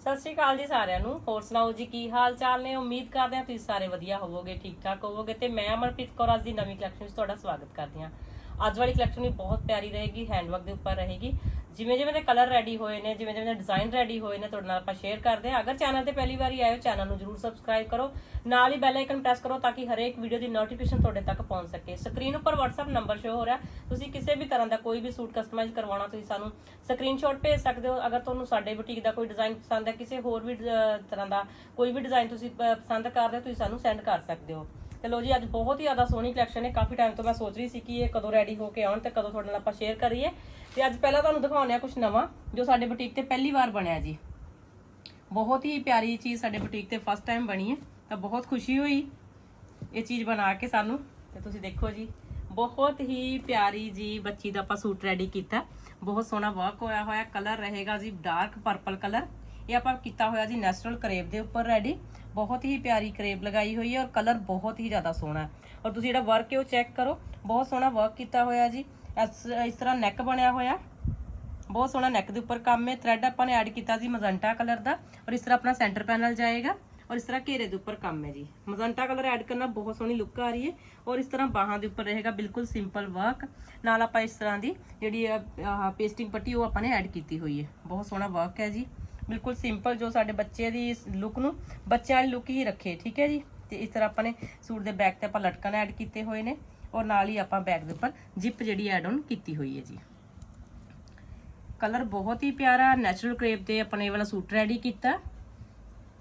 ਸਤਿ ਸ਼੍ਰੀ ਅਕਾਲ ਜੀ ਸਾਰਿਆਂ ਨੂੰ। ਹੋਰ ਸੁਣਾਓ ਜੀ, ਕੀ ਹਾਲ ਚਾਲ ਨੇ? ਉਮੀਦ ਕਰਦੇ ਹਾਂ ਤੁਸੀਂ ਸਾਰੇ ਵਧੀਆ ਹੋਵੋਗੇ, ਠੀਕ ਠਾਕ ਹੋਵੋਗੇ। ਤੇ ਮੈਂ ਅਮਰਪ੍ਰੀਤ ਕੌਰ ਅੱਜ ਦੀ ਨਵੀਂ ਕਲੈਕਸ਼ਨ ਵਿੱਚ ਤੁਹਾਡਾ ਸਵਾਗਤ ਕਰਦੀ ਹਾਂ। ਅੱਜ ਵਾਲੀ ਕਲੈਕਸ਼ਨ ਵੀ ਬਹੁਤ ਪਿਆਰੀ ਰਹੇਗੀ ਹੈਂਡਵਰਕ ਦੇ ਉੱਪਰ ਰਹੇਗੀ। ਜਿਵੇਂ ਜਿਵੇਂ ਦੇ ਕਲਰ ਰੈਡੀ ਹੋਏ ਨੇ, ਜਿਵੇਂ ਜਿਵੇਂ ਦੇ ਡਿਜ਼ਾਈਨ ਰੈਡੀ ਹੋਏ ਨੇ, ਤੁਹਾਡੇ ਨਾਲ ਆਪਾਂ ਸ਼ੇਅਰ ਕਰਦੇ ਹਾਂ। ਅਗਰ ਚੈਨਲ ਤੇ ਪਹਿਲੀ ਵਾਰੀ ਆਏ ਹੋ ਚੈਨਲ ਨੂੰ ਜਰੂਰ ਸਬਸਕ੍ਰਾਈਬ ਕਰੋ। ਨਾਲ ਹੀ ਬੈਲ ਆਈਕਨ ਪ੍ਰੈਸ ਕਰੋ ਤਾਂ ਕਿ ਹਰੇਕ ਵੀਡੀਓ ਦੀ ਨੋਟੀਫਿਕੇਸ਼ਨ ਤੁਹਾਡੇ ਤੱਕ ਪਹੁੰਚ ਸਕੇ। ਸਕਰੀਨ ਉੱਪਰ WhatsApp ਨੰਬਰ ਸ਼ੋ ਹੋ ਰਿਹਾ। ਤੁਸੀਂ ਕਿਸੇ ਵੀ ਤਰ੍ਹਾਂ ਦਾ ਕੋਈ ਵੀ ਸੂਟ ਕਸਟਮਾਈਜ਼ ਕਰਵਾਉਣਾ, ਤੁਸੀਂ ਸਾਨੂੰ ਸਕਰੀਨਸ਼ਾਟ ਭੇਜ ਸਕਦੇ ਹੋ। ਅਗਰ ਤੁਹਾਨੂੰ ਸਾਡੇ ਬੁਟੀਕ ਦਾ ਕੋਈ ਡਿਜ਼ਾਈਨ ਪਸੰਦ ਹੈ, ਕਿਸੇ ਹੋਰ ਵੀ ਤਰ੍ਹਾਂ ਦਾ ਕੋਈ ਵੀ ਡਿਜ਼ਾਈਨ ਤੁਸੀਂ ਪਸੰਦ ਕਰਦੇ ਹੋ, ਤੁਸੀਂ ਸਾਨੂੰ ਸੈਂਡ ਕਰ ਸਕਦੇ ਹੋ। ਤੇ ਲੋ ਜੀ, ਅੱਜ ਬਹੁਤ ਹੀ ਜ਼ਿਆਦਾ ਸੋਹਣੀ ਕਲੈਕਸ਼ਨ ਹੈ। ਕਾਫੀ ਟਾਈਮ ਤੋਂ ਮੈਂ ਸੋਚ ਰਹੀ ਸੀ ਕਿ ਇਹ ਕਦੋਂ ਰੈਡੀ ਹੋ ਕੇ ਆਉਣ ਤੇ ਕਦੋਂ ਤੁਹਾਡੇ ਨਾਲ ਆਪਾਂ ਸ਼ੇਅਰ ਕਰੀਏ। ਤੇ ਅੱਜ ਪਹਿਲਾਂ ਤੁਹਾਨੂੰ ਦਿਖਾਉਂਦੇ ਆ ਕੁਝ ਨਵਾਂ, ਜੋ ਸਾਡੇ ਬੁਟੀਕ ਤੇ ਪਹਿਲੀ ਵਾਰ ਬਣਿਆ ਜੀ। ਬਹੁਤ ਹੀ ਪਿਆਰੀ ਚੀਜ਼ ਸਾਡੇ ਬੁਟੀਕ ਤੇ ਫਸਟ ਟਾਈਮ ਬਣੀ ਹੈ, ਤਾਂ ਬਹੁਤ ਖੁਸ਼ੀ ਹੋਈ ਇਹ ਚੀਜ਼ ਬਣਾ ਕੇ ਸਾਨੂੰ। ਤੇ ਤੁਸੀਂ ਦੇਖੋ ਜੀ, ਬਹੁਤ ਹੀ ਪਿਆਰੀ ਜੀ ਬੱਚੀ ਦਾ ਆਪਾਂ ਸੂਟ ਰੈਡੀ ਕੀਤਾ। ਬਹੁਤ ਸੋਹਣਾ ਵਰਕ ਹੋਇਆ ਹੋਇਆ ਕਲਰ ਰਹੇਗਾ ਜੀ ਡਾਰਕ ਪਰਪਲ ਕਲਰ ਇਹ ਆਪਾਂ ਕੀਤਾ ਹੋਇਆ ਜੀ ਨੈਚੁਰਲ ਕਰੇਪ ਦੇ ਉੱਪਰ ਰੈਡੀ ਬਹੁਤ ਹੀ ਪਿਆਰੀ ਕਰੇਬ ਲਗਾਈ ਹੋਈ ਹੈ ਔਰ ਕਲਰ ਬਹੁਤ ਹੀ ਜ਼ਿਆਦਾ ਸੋਹਣਾ ਹੈ। ਔਰ ਤੁਸੀਂ ਜਿਹੜਾ ਵਰਕ ਹੈ ਉਹ ਚੈੱਕ ਕਰੋ। ਬਹੁਤ ਸੋਹਣਾ ਵਰਕ ਕੀਤਾ ਹੋਇਆ ਜੀ। ਇਸ ਤਰ੍ਹਾਂ ਨੈਕ ਬਣਿਆ ਹੋਇਆ। ਬਹੁਤ ਸੋਹਣਾ ਨੈਕ ਦੇ ਉੱਪਰ ਕੰਮ ਹੈ। ਥ੍ਰੈਡ ਆਪਾਂ ਨੇ ਐਡ ਕੀਤਾ ਜੀ ਮਜ਼ੰਟਾ ਕਲਰ ਦਾ। ਔਰ ਇਸ ਤਰ੍ਹਾਂ ਆਪਣਾ ਸੈਂਟਰ ਪੈਨਲ ਜਾਏਗਾ। ਔਰ ਇਸ ਤਰ੍ਹਾਂ ਘੇਰੇ ਦੇ ਉੱਪਰ ਕੰਮ ਹੈ ਜੀ। ਮਜ਼ੰਟਾ ਕਲਰ ਐਡ ਕਰਨਾ ਬਹੁਤ ਸੋਹਣੀ ਲੁੱਕ ਆ ਰਹੀ ਹੈ। ਔਰ ਇਸ ਤਰ੍ਹਾਂ ਬਾਹਾਂ ਦੇ ਉੱਪਰ ਰਹੇਗਾ ਬਿਲਕੁਲ ਸਿੰਪਲ ਵਰਕ ਨਾਲ ਆਪਾਂ ਇਸ ਤਰ੍ਹਾਂ ਦੀ ਜਿਹੜੀ ਆਹ ਪੇਸਟਿੰਗ ਪੱਟੀ ਉਹ ਆਪਾਂ ਨੇ ਐਡ ਕੀਤੀ ਹੋਈ ਹੈ। ਬਹੁਤ ਸੋਹਣਾ ਵਰਕ ਹੈ ਜੀ। ਬਿਲਕੁਲ ਸਿੰਪਲ ਜੋ ਸਾਡੇ ਬੱਚੇ ਦੀ ਲੁੱਕ ਨੂੰ ਬੱਚਿਆਂ ਵਾਲੀ ਲੁੱਕ ਹੀ ਰੱਖੇ, ਠੀਕ ਹੈ ਜੀ? ਤੇ ਇਸ ਤਰ੍ਹਾਂ ਆਪਾਂ ਨੇ ਸੂਟ ਦੇ ਬੈਕ ਤੇ ਆਪਾਂ ਲਟਕਣ ਐਡ ਕੀਤੇ ਹੋਏ ਨੇ ਔਰ ਨਾਲ ਹੀ ਆਪਾਂ ਬੈਕ ਦੇ ਉੱਪਰ ਜਿਪ ਜਿਹੜੀ ਐਡ ਆਨ ਕੀਤੀ ਹੋਈ ਹੈ ਜੀ। ਕਲਰ ਬਹੁਤ ਹੀ ਪਿਆਰਾ ਨੈਚੁਰਲ ਕ੍ਰੇਪ ਤੇ ਆਪਣੇ ਇਹ ਵਾਲਾ ਸੂਟ ਰੈਡੀ ਕੀਤਾ।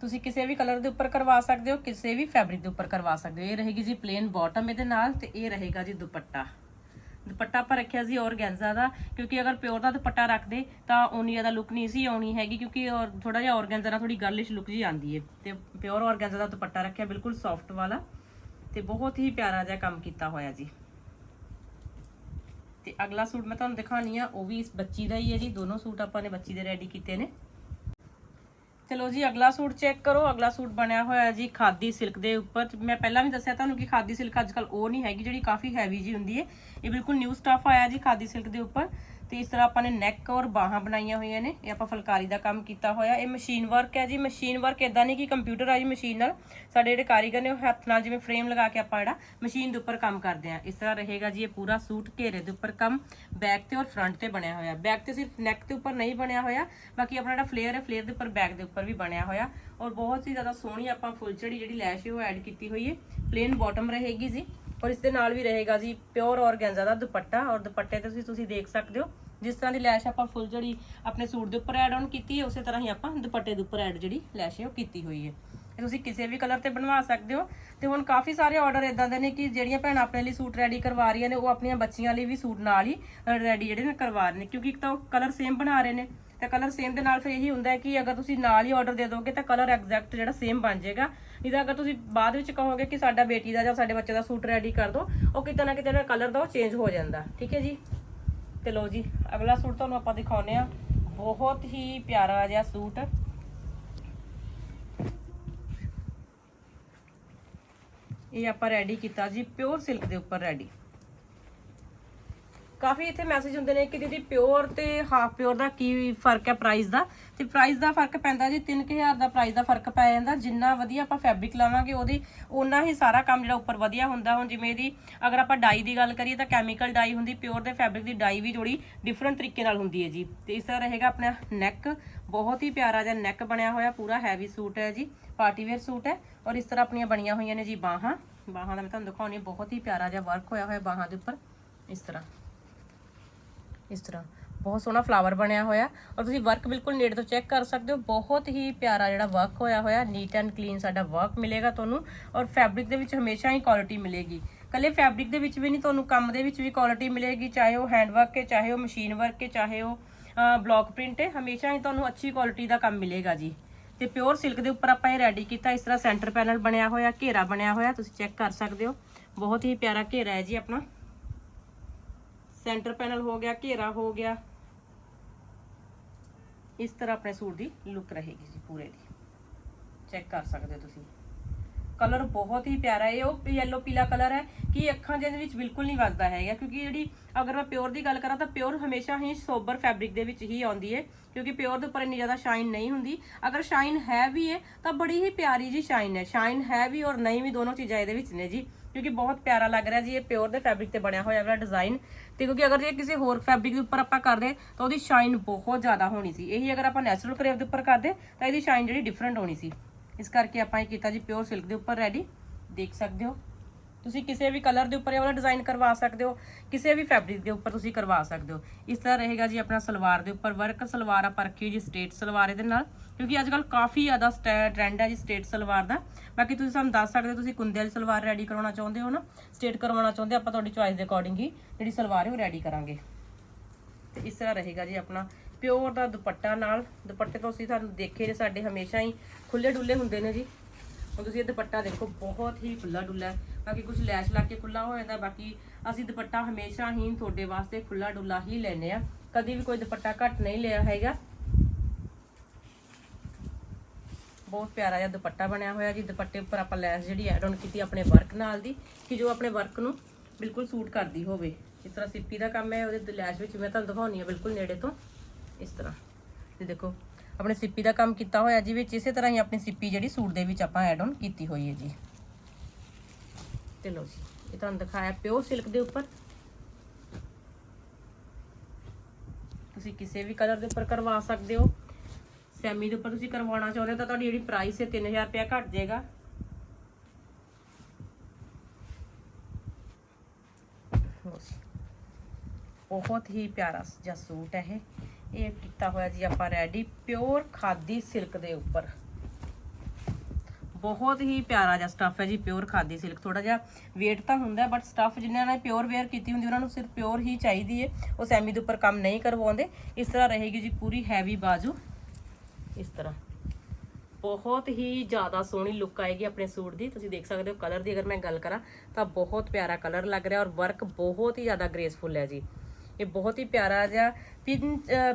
ਤੁਸੀਂ ਕਿਸੇ ਵੀ ਕਲਰ ਦੇ ਉੱਪਰ ਕਰਵਾ ਸਕਦੇ ਹੋ, ਕਿਸੇ ਵੀ ਫੈਬਰਿਕ ਦੇ ਉੱਪਰ ਕਰਵਾ ਸਕਦੇ ਹੋ। ਇਹ ਰਹੇਗੀ ਜੀ ਪਲੇਨ ਬਾਟਮ ਇਹਦੇ ਨਾਲ ਤੇ ਇਹ ਰਹੇਗਾ ਜੀ ਦੁਪੱਟਾ। ਦੁਪੱਟਾ ਆਪਾਂ ਰੱਖਿਆ ਸੀ ਔਰਗੈਂਜ਼ਾ ਦਾ, ਕਿਉਂਕਿ ਅਗਰ ਪਿਓਰ ਦਾ ਦੁਪੱਟਾ ਰੱਖਦੇ ਤਾਂ ਉਨੀ ਜ਼ਿਆਦਾ ਲੁੱਕ ਨਹੀਂ ਸੀ ਆਉਣੀ ਹੈਗੀ, ਕਿਉਂਕਿ ਔਰ ਥੋੜਾ ਜਿਹਾ ਔਰਗੈਂਜ਼ਾ ਨਾਲ ਥੋੜੀ ਗਰਲਿਸ਼ ਲੁੱਕ ਜੀ ਆਉਂਦੀ ਹੈ ਤੇ ਪਿਓਰ ਔਰਗੈਂਜ਼ਾ ਦਾ ਦੁਪੱਟਾ ਰੱਖਿਆ, ਬਿਲਕੁਲ ਸੌਫਟ ਵਾਲਾ, ਤੇ ਬਹੁਤ ਹੀ ਪਿਆਰਾ ਜਿਹਾ ਕੰਮ ਕੀਤਾ ਹੋਇਆ ਜੀ। ਤੇ ਅਗਲਾ ਸੂਟ ਮੈਂ ਤੁਹਾਨੂੰ ਦਿਖਾਣੀ ਆ, ਉਹ ਵੀ ਇਸ ਬੱਚੀ ਦਾ ਹੀ ਹੈ ਜੀ, ਦੋਨੋਂ ਸੂਟ ਆਪਾਂ ਨੇ ਬੱਚੀ ਦੇ ਰੈਡੀ ਕੀਤੇ ਨੇ। ਚਲੋ ਜੀ, ਅਗਲਾ ਸੂਟ ਚੈੱਕ ਕਰੋ। ਅਗਲਾ ਸੂਟ ਬਣਿਆ ਹੋਇਆ ਜੀ ਖਾਦੀ ਸਿਲਕ ਦੇ ਉੱਪਰ। ਮੈਂ ਪਹਿਲਾਂ ਵੀ ਦੱਸਿਆ ਤੁਹਾਨੂੰ ਕਿ ਖਾਦੀ ਸਿਲਕ ਅੱਜਕੱਲ ਉਹ ਨਹੀਂ ਹੈਗੀ ਜਿਹੜੀ ਕਾਫੀ ਹੈਵੀ ਜੀ ਹੁੰਦੀ ਹੈ। ਇਹ ਬਿਲਕੁਲ ਨਿਊ ਸਟਫ ਆਇਆ ਜੀ ਖਾਦੀ ਸਿਲਕ ਦੇ ਉੱਪਰ। ਤੇ ਇਸ ਤਰ੍ਹਾਂ ਆਪਾਂ ਨੇ ਨੈਕ ਔਰ ਬਾਹਾਂ ਬਣਾਈਆਂ ਹੋਈਆਂ ਨੇ, ਇਹ ਆਪਾਂ ਫੁਲਕਾਰੀ ਦਾ ਕੰਮ ਕੀਤਾ ਹੋਇਆ। ਇਹ ਮਸ਼ੀਨ ਵਰਕ ਹੈ ਜੀ ਮਸ਼ੀਨ ਵਰਕ ਇਦਾਂ ਨਹੀਂ ਕਿ ਕੰਪਿਊਟਰ ਮਸ਼ੀਨ ਨਾਲ। ਸਾਡੇ ਜਿਹੜੇ ਕਾਰੀਗਰ ਨੇ, ਉਹ ਹੱਥ ਨਾਲ ਜਿਵੇਂ ਫਰੇਮ ਲਗਾ ਕੇ ਆਪਾਂ ਜਿਹੜਾ ਮਸ਼ੀਨ ਦੇ ਉੱਪਰ ਕੰਮ ਕਰਦੇ ਆ। ਇਸ ਤਰ੍ਹਾਂ ਰਹੇਗਾ ਜੀ ਇਹ ਪੂਰਾ ਸੂਟ ਘੇਰੇ ਦੇ ਉੱਪਰ ਕੰਮ ਬੈਕ ਤੇ ਔਰ ਫਰੰਟ ਤੇ ਬਣਿਆ ਹੋਇਆ। ਬੈਕ ਤੇ ਸਿਰਫ ਨੈਕ ਦੇ ਉੱਪਰ ਨਹੀਂ ਬਣਿਆ ਹੋਇਆ, ਬਾਕੀ ਆਪਣਾ ਜਿਹੜਾ ਫਲੇਅਰ ਹੈ ਫਲੇਅਰ ਦੇ ਉੱਪਰ ਬੈਕ ਦੇ ਉੱਪਰ ਵੀ ਬਣਿਆ ਹੋਇਆ। ਔਰ ਬਹੁਤ ਹੀ ਜ਼ਿਆਦਾ ਸੋਹਣੀ ਆਪਾਂ ਫੁੱਲਚੜੀ ਜਿਹੜੀ ਲੈਸ਼ ਉਹ ਐਡ ਕੀਤੀ ਹੋਈ ਹੈ। ਪਲੇਨ ਬਾਟਮ ਰਹੇਗੀ ਜੀ। ਔਰ ਇਸ ਦੇ ਨਾਲ ਵੀ ਰਹੇਗਾ ਜੀ ਪਿਓਰ ਔਰਗੈਂਜ਼ਾ ਦਾ ਦੁਪੱਟਾ ਔਰ ਦੁਪੱਟੇ ਤੇ ਤੁਸੀਂ ਤੁਸੀਂ ਦੇਖ ਸਕਦੇ ਹੋ। ਜਿਸ ਤਰ੍ਹਾਂ ਦੀ ਲੈਸ਼ ਆਪਾਂ ਫੁੱਲ ਜਿਹੜੀ ਆਪਣੇ ਸੂਟ ਦੇ ਉੱਪਰ ਐਡ ਆਨ ਕੀਤੀ ਹੈ, ਉਸੇ ਤਰ੍ਹਾਂ ਹੀ ਆਪਾਂ ਦੁਪੱਟੇ ਦੇ ਉੱਪਰ ਐਡ ਜਿਹੜੀ ਲੈਸ਼ ਹੈ, ਉਹ ਕੀਤੀ ਹੋਈ ਹੈ। ਇਹ ਤੁਸੀਂ ਕਿਸੇ ਵੀ ਕਲਰ ਤੇ ਬਣਵਾ ਸਕਦੇ ਹੋ। ਤੇ ਹੁਣ ਕਾਫੀ ਸਾਰੇ ਆਰਡਰ ਇਦਾਂ ਦੇ ਨੇ ਕਿ ਜਿਹੜੀਆਂ ਭੈਣਾਂ ਆਪਣੇ ਲਈ ਸੂਟ ਰੈਡੀ ਕਰਵਾ ਰਹੀਆਂ ਨੇ, ਉਹ ਆਪਣੀਆਂ ਬੱਚੀਆਂ ਲਈ ਵੀ ਸੂਟ ਨਾਲ ਹੀ ਰੈਡੀ ਜਿਹੜੇ ਨੇ ਕਰਵਾ ਰਹੇ ਨੇ, ਕਿਉਂਕਿ ਇੱਕ ਤਾਂ ਉਹ ਕਲਰ ਸੇਮ ਬਣਾ ਰਹੇ ਨੇ। ਤਾਂ ਕਲਰ ਸੇਮ ਦੇ ਨਾਲ ਫਿਰ ਇਹੀ ਹੁੰਦਾ ਹੈ ਕਿ ਅਗਰ ਤੁਸੀਂ ਨਾਲ ਹੀ ਆਰਡਰ ਦੇ ਦੋਗੇ ਤਾਂ ਕਲਰ ਐਗਜ਼ੈਕਟ ਜਿਹੜਾ ਸੇਮ ਬਣ ਜਾਏਗਾ। ਨਹੀਂ ਤਾਂ ਅਗਰ ਤੁਸੀਂ ਬਾਅਦ ਵਿੱਚ ਕਹੋਗੇ ਕਿ ਸਾਡਾ ਬੇਟੀ ਦਾ ਜਾਂ ਸਾਡੇ ਬੱਚੇ ਦਾ ਸੂਟ ਰੈਡੀ ਕਰ ਦਿਓ ਉਹ ਕਿਤੇ ਨਾ ਕਿਤੇ ਜਿਹੜਾ ਕਲਰ ਦਾ ਉਹ ਚੇਂਜ ਹੋ ਜਾਂਦਾ। ਠੀਕ ਹੈ ਜੀ? ਤੇ ਲਓ ਜੀ, ਅਗਲਾ ਸੂਟ ਤੁਹਾਨੂੰ ਆਪਾਂ ਦਿਖਾਉਨੇ ਆ ਬਹੁਤ ਹੀ ਪਿਆਰਾ ਜਿਹਾ ਸੂਟ। ਇਹ ਆਪਾਂ ਰੈਡੀ ਕੀਤਾ ਜੀ ਪਿਓਰ ਸਿਲਕ ਦੇ ਉੱਪਰ ਰੈਡੀ ਕਾਫੀ ਇੱਥੇ ਮੈਸੇਜ ਹੁੰਦੇ ਨੇ ਕਿ ਦੀਦੀ ਪਿਓਰ ਤੇ ਹਾਫ ਪਿਓਰ ਦਾ ਕੀ ਫ਼ਰਕ ਹੈ ਪ੍ਰਾਈਸ ਦਾ? ਤੇ ਪ੍ਰਾਈਸ ਦਾ ਫ਼ਰਕ ਪੈਂਦਾ ਜੀ 3000 ਦਾ ਪ੍ਰਾਈਸ ਦਾ ਫ਼ਰਕ ਪੈ ਜਾਂਦਾ, ਜਿੰਨਾ ਵਧੀਆ ਆਪਾਂ ਫੈਬਰਿਕ ਲਾਵਾਂਗੇ ਉਹਦੀ ਓਨਾ ਹੀ ਸਾਰਾ ਕੰਮ ਜਿਹੜਾ ਉੱਪਰ ਵਧੀਆ ਹੁੰਦਾ। ਹੁਣ ਜਿਵੇਂ ਇਹਦੀ ਅਗਰ ਆਪਾਂ ਡਾਈ ਦੀ ਗੱਲ ਕਰੀਏ ਤਾਂ ਕੈਮੀਕਲ ਡਾਈ ਹੁੰਦੀ ਪਿਓਰ ਦੇ ਫੈਬਰਿਕ ਦੀ ਡਾਈ ਵੀ ਥੋੜੀ ਡਿਫਰੈਂਟ ਤਰੀਕੇ ਨਾਲ ਹੁੰਦੀ ਹੈ ਜੀ। ਤੇ ਇਸ ਤਰ੍ਹਾਂ ਰਹੇਗਾ ਆਪਣਾ ਨੈਕ ਬਹੁਤ ਹੀ ਪਿਆਰਾ ਜਿਹਾ ਨੈਕ ਬਣਿਆ ਹੋਇਆ, ਪੂਰਾ ਹੈਵੀ ਸੂਟ ਹੈ ਜੀ ਪਾਰਟੀ ਵੇਅਰ ਸੂਟ ਹੈ ਔਰ ਇਸ ਤਰ੍ਹਾਂ ਆਪਣੀਆਂ ਬਣੀਆਂ ਹੋਈਆਂ ਨੇ ਜੀ ਬਾਹਾਂ। ਬਾਹਾਂ ਦਾ ਮੈਂ ਤੁਹਾਨੂੰ ਦਿਖਾਉਣੀ ਬਹੁਤ ਹੀ ਪਿਆਰਾ ਜਿਹਾ ਵਰਕ ਹੋਇਆ ਹੋਇਆ ਬਾਹਾਂ ਦੇ ਉੱਪਰ, ਇਸ ਤਰ੍ਹਾਂ। ਇਸ ਤਰ੍ਹਾਂ। ਬਹੁਤ ਸੋਹਣਾ ਫਲਾਵਰ ਬਣਿਆ ਹੋਇਆ। ਔਰ ਤੁਸੀਂ ਵਰਕ ਬਿਲਕੁਲ ਨੇੜੇ ਤੋਂ ਚੈੱਕ ਕਰ ਸਕਦੇ ਹੋ। ਬਹੁਤ ਹੀ ਪਿਆਰਾ ਜਿਹੜਾ ਵਰਕ ਹੋਇਆ ਹੋਇਆ। ਨੀਟ ਐਂਡ ਕਲੀਨ ਸਾਡਾ ਵਰਕ ਮਿਲੇਗਾ ਤੁਹਾਨੂੰ। ਔਰ ਫੈਬਰਿਕ ਦੇ ਵਿੱਚ ਹਮੇਸ਼ਾ ਹੀ ਕੁਆਲਿਟੀ ਮਿਲੇਗੀ। ਕੱਲੇ ਫੈਬਰਿਕ ਦੇ ਵਿੱਚ ਵੀ ਨਹੀਂ, ਤੁਹਾਨੂੰ ਕੰਮ ਦੇ ਵਿੱਚ ਵੀ ਕੁਆਲਿਟੀ ਮਿਲੇਗੀ। ਚਾਹੇ ਉਹ ਹੈਂਡ ਵਰਕ ਹੈ, ਚਾਹੇ ਉਹ ਮਸ਼ੀਨ ਵਰਕ ਹੈ, ਚਾਹੇ ਉਹ ਬਲੌਕ ਪ੍ਰਿੰਟ ਹੈ, ਹਮੇਸ਼ਾ ਹੀ ਤੁਹਾਨੂੰ ਅੱਛੀ ਕੁਆਲਿਟੀ ਦਾ ਕੰਮ ਮਿਲੇਗਾ ਜੀ। ਤੇ ਪਿਓਰ ਸਿਲਕ ਦੇ ਉੱਪਰ ਆਪਾਂ ਇਹ ਰੈਡੀ ਕੀਤਾ। ਇਸ ਤਰ੍ਹਾਂ ਸੈਂਟਰ ਪੈਨਲ ਬਣਿਆ ਹੋਇਆ, ਘੇਰਾ ਬਣਿਆ ਹੋਇਆ। ਤੁਸੀਂ ਚੈੱਕ ਕਰ ਸਕਦੇ ਹੋ। ਬਹੁਤ ਹੀ ਪਿਆਰਾ ਘੇਰਾ ਹੈ ਜੀ ਆਪਣਾ। ਸੈਂਟਰ ਪੈਨਲ ਹੋ ਗਿਆ, ਘੇਰਾ ਹੋ ਗਿਆ। ਇਸ ਤਰ੍ਹਾਂ ਆਪਣੇ ਸੂਟ ਦੀ ਲੁੱਕ ਰਹੇਗੀ ਜੀ ਪੂਰੇ ਦੀ। ਚੈੱਕ ਕਰ ਸਕਦੇ ਹੋ ਤੁਸੀਂ। ਕਲਰ ਬਹੁਤ ਹੀ ਪਿਆਰਾ ਹੈ। ਇਹ ਉਹ ਯੈਲੋ ਪੀਲਾ ਕਲਰ ਹੈ ਕਿ ਅੱਖਾਂ ਦੇ ਵਿੱਚ ਬਿਲਕੁਲ ਨਹੀਂ ਵੱਜਦਾ ਹੈਗਾ। ਕਿਉਂਕਿ ਜਿਹੜੀ ਅਗਰ ਮੈਂ ਪਿਓਰ ਦੀ ਗੱਲ ਕਰਾਂ ਤਾਂ ਪਿਓਰ ਹਮੇਸ਼ਾ ਹੀ ਸੋਬਰ ਫੈਬਰਿਕ ਦੇ ਵਿੱਚ ਹੀ ਆਉਂਦੀ ਹੈ। ਕਿਉਂਕਿ ਪਿਓਰ ਦੇ ਉੱਪਰ ਇੰਨੀ ਜ਼ਿਆਦਾ ਸ਼ਾਈਨ ਨਹੀਂ ਹੁੰਦੀ। ਅਗਰ ਸ਼ਾਈਨ ਹੈ ਵੀ ਹੈ ਤਾਂ ਬੜੀ ਹੀ ਪਿਆਰੀ ਜੀ ਸ਼ਾਈਨ ਹੈ। ਸ਼ਾਈਨ ਹੈ ਵੀ ਔਰ ਨਹੀਂ ਵੀ ਦੋਨੋਂ ਚੀਜ਼ਾਂ ਇਹਦੇ ਵਿੱਚ ਨੇ ਜੀ। ਕਿਉਂਕਿ ਬਹੁਤ ਪਿਆਰਾ ਲੱਗ ਰਿਹਾ ਜੀ ਇਹ ਪਿਓਰ ਦੇ ਫੈਬਰਿਕ ਤੇ ਬਣਿਆ ਹੋਇਆ ਵਾਲਾ ਡਿਜ਼ਾਈਨ ਤੇ ਕਿਉਂਕਿ ਅਗਰ ਜੇ ਕਿਸੇ ਹੋਰ ਫੈਬਰਿਕ ਦੇ ਉੱਪਰ ਆਪਾਂ ਕਰਦੇ ਤਾਂ ਉਹਦੀ ਸ਼ਾਈਨ ਬਹੁਤ ਜ਼ਿਆਦਾ ਹੋਣੀ ਸੀ। ਇਹੀ ਅਗਰ ਆਪਾਂ ਨੈਚੁਰਲ ਕਰੇਵ ਦੇ ਉੱਪਰ ਕਰਦੇ ਤਾਂ ਇਹਦੀ ਸ਼ਾਈਨ ਜਿਹੜੀ ਡਿਫਰੈਂਟ ਹੋਣੀ ਸੀ। ਇਸ ਕਰਕੇ ਆਪਾਂ ਇਹ ਕੀਤਾ ਜੀ ਪਿਓਰ ਸਿਲਕ ਦੇ ਉੱਪਰ ਰੈਡੀ ਦੇਖ ਸਕਦੇ ਹੋ। ਤੁਸੀਂ ਕਿਸੇ ਵੀ ਕਲਰ ਦੇ ਉੱਪਰ ਇਹ ਵਾਲਾ ਡਿਜ਼ਾਈਨ ਕਰਵਾ ਸਕਦੇ ਹੋ। ਕਿਸੇ ਵੀ ਫੈਬਰਿਕ ਦੇ ਉੱਪਰ ਤੁਸੀਂ ਕਰਵਾ ਸਕਦੇ ਹੋ। ਇਸ ਤਰ੍ਹਾਂ ਰਹੇਗਾ ਜੀ ਆਪਣਾ ਸਲਵਾਰ ਦੇ ਉੱਪਰ ਵਰਕ ਸਲਵਾਰ ਆਪਾਂ ਰੱਖੀ ਜੀ ਸਟੇਟ ਸਲਵਾਰ ਇਹਦੇ ਨਾਲ। ਕਿਉਂਕਿ ਅੱਜ ਕੱਲ ਕਾਫੀ ਜ਼ਿਆਦਾ ਟ੍ਰੈਂਡ ਹੈ ਜੀ ਸਟੇਟ ਸਲਵਾਰ ਦਾ। ਬਾਕੀ ਤੁਸੀਂ ਸਾਨੂੰ ਦੱਸ ਸਕਦੇ ਹੋ ਤੁਸੀਂ ਕੁੰਦੇ ਵਾਲੀ ਸਲਵਾਰ ਰੈਡੀ ਕਰਾਉਣਾ ਚਾਹੁੰਦੇ ਹੋ ਨਾ? ਸਟੇਟ ਕਰਵਾਉਣਾ ਚਾਹੁੰਦੇ ਹੋ, ਆਪਾਂ ਤੁਹਾਡੀ ਚੁਆਇਸ ਦੇ ਅਕੋਰਡਿੰਗ ਹੀ ਜਿਹੜੀ ਸਲਵਾਰ ਹੈ ਉਹ ਰੈਡੀ ਕਰਾਂਗੇ। ਤੇ ਇਸ ਤਰ੍ਹਾਂ ਰਹੇਗਾ ਜੀ ਆਪਣਾ ਪਿਓਰ ਦਾ ਦੁਪੱਟਾ ਨਾਲ। ਦੁਪੱਟੇ ਤੋਂ ਅਸੀਂ ਤੁਹਾਨੂੰ ਦੇਖੇ ਨੇ, ਸਾਡੇ ਹਮੇਸ਼ਾ ਹੀ ਖੁੱਲੇ ਡੁੱਲੇ ਹੁੰਦੇ ਨੇ ਜੀ। ਹੁਣ ਤੁਸੀਂ ਇਹ ਦੁਪੱਟਾ ਦੇਖੋ, ਬਹੁਤ ਹੀ ਖੁੱਲਾ ਡੁੱਲਾ ਬਾਕੀ ਕੁਝ ਲੈਸ਼ ਲਾ ਕੇ ਖੁੱਲਾ ਹੋ ਜਾਂਦਾ, ਬਾਕੀ ਅਸੀਂ ਦੁਪੱਟਾ ਹਮੇਸ਼ਾ ਹੀ ਤੁਹਾਡੇ ਵਾਸਤੇ ਖੁੱਲਾ ਡੁੱਲਾ ਹੀ ਲੈਨੇ ਆ ਕਦੀ ਵੀ ਕੋਈ ਦੁਪੱਟਾ ਘੱਟ ਨਹੀਂ ਲਿਆ ਹੈਗਾ। ਬਹੁਤ ਪਿਆਰਾ ਜਿਹਾ ਦੁਪੱਟਾ ਬਣਿਆ ਹੋਇਆ ਜੀ। ਦੁਪੱਟੇ ਉੱਪਰ ਆਪਾਂ ਲੈਸ ਜਿਹੜੀ ਐਡ ਆਨ ਕੀਤੀ ਆਪਣੇ ਵਰਕ ਨਾਲ ਦੀ, ਕਿ ਜੋ ਆਪਣੇ ਵਰਕ ਨੂੰ ਬਿਲਕੁਲ ਸੂਟ ਕਰਦੀ ਹੋਵੇ। ਇਸ ਤਰ੍ਹਾਂ ਸਿੱਪੀ ਦਾ ਕੰਮ ਹੈ, ਉਹਦੇ ਲੈਸ ਵਿੱਚ ਮੈਂ ਤੁਹਾਨੂੰ ਦਿਖਾਉਣੀ ਹੈ ਬਿਲਕੁਲ ਨੇੜੇ ਤੋਂ। ਇਸ ਤਰ੍ਹਾਂ। ਇਹ ਦੇਖੋ, ਆਪਣੇ ਸਿੱਪੀ ਦਾ ਕੰਮ ਕੀਤਾ ਹੋਇਆ ਜੀ ਵਿੱਚ, ਇਸੇ ਤਰ੍ਹਾਂ ਹੀ ਆਪਣੀ ਸਿੱਪੀ ਜਿਹੜੀ ਸੂਟ ਦੇ ਵਿੱਚ ਆਪਾਂ ਐਡ ਆਨ ਕੀਤੀ ਹੋਈ ਹੈ ਜੀ। ਤੇ ਲਓ ਜੀ, ਇਹ ਤੁਹਾਨੂੰ ਦਿਖਾਇਆ ਪਿਓਰ ਸਿਲਕ ਦੇ ਉੱਪਰ। ਤੁਸੀਂ ਕਿਸੇ ਵੀ ਕਲਰ ਦੇ ਉੱਪਰ ਕਰਵਾ ਸਕਦੇ ਹੋ। ਸੈਮੀ ਦੇ ਉੱਪਰ ਤੁਸੀਂ ਕਰਵਾਉਣਾ ਚਾਹੁੰਦੇ ਹੋ ਤਾਂ ਤੁਹਾਡੀ ਜਿਹੜੀ ਪ੍ਰਾਈਸ ਹੈ 3000 ਰੁਪਇਆ ਘਟ ਜਾਏਗਾ। ਲਓ ਬਹੁਤ ਹੀ ਪਿਆਰਾ ਜਿਹਾ ਸੂਟ ਹੈ ਇਹ। ਇਹ ਕੀਤਾ ਹੋਇਆ ਜੀ ਆਪਾਂ ਰੈਡੀ, ਪਿਓਰ ਖਾਦੀ ਸਿਲਕ ਦੇ ਉੱਪਰ। ਬਹੁਤ ਹੀ ਪਿਆਰਾ ਜਿਹਾ ਸਟੱਫ ਹੈ ਜੀ, ਪਿਓਰ ਖਾਦੀ ਸਿਲਕ। ਥੋੜਾ ਜਿਹਾ weight ਤਾਂ ਹੁੰਦਾ ਬਟ ਸਟੱਫ ਜਿਨ੍ਹਾਂ ਨੇ ਪਿਓਰ ਵੇਅਰ ਕੀਤੀ ਹੁੰਦੀ, ਉਹਨਾਂ ਨੂੰ ਸਿਰਫ ਪਿਓਰ ਹੀ ਚਾਹੀਦੀ ਹੈ। ਉਹ ਸੈਮੀ ਦੇ ਉੱਪਰ ਕੰਮ ਨਹੀਂ ਕਰਵਾਉਂਦੇ। ਇਸ ਤਰ੍ਹਾਂ ਰਹੇਗੀ ਜੀ ਪੂਰੀ ਹੈਵੀ ਬਾਜੂ। ਇਸ ਤਰ੍ਹਾਂ। ਬਹੁਤ ਹੀ ਜ਼ਿਆਦਾ ਸੋਹਣੀ ਲੁੱਕ ਆਏਗੀ ਆਪਣੇ ਸੂਟ ਦੀ। ਤੁਸੀਂ ਦੇਖ ਸਕਦੇ ਹੋ ਕਲਰ ਦੀ ਅਗਰ ਮੈਂ ਗੱਲ ਕਰਾਂ, ਤਾਂ ਬਹੁਤ ਪਿਆਰਾ ਕਲਰ ਲੱਗ ਰਿਹਾ ਔਰ ਵਰਕ ਬਹੁਤ ਹੀ ਜ਼ਿਆਦਾ ਗ੍ਰੇਸਫੁਲ ਹੈ ਜੀ। ਇਹ ਬਹੁਤ ਹੀ ਪਿਆਰਾ ਜਿਹਾ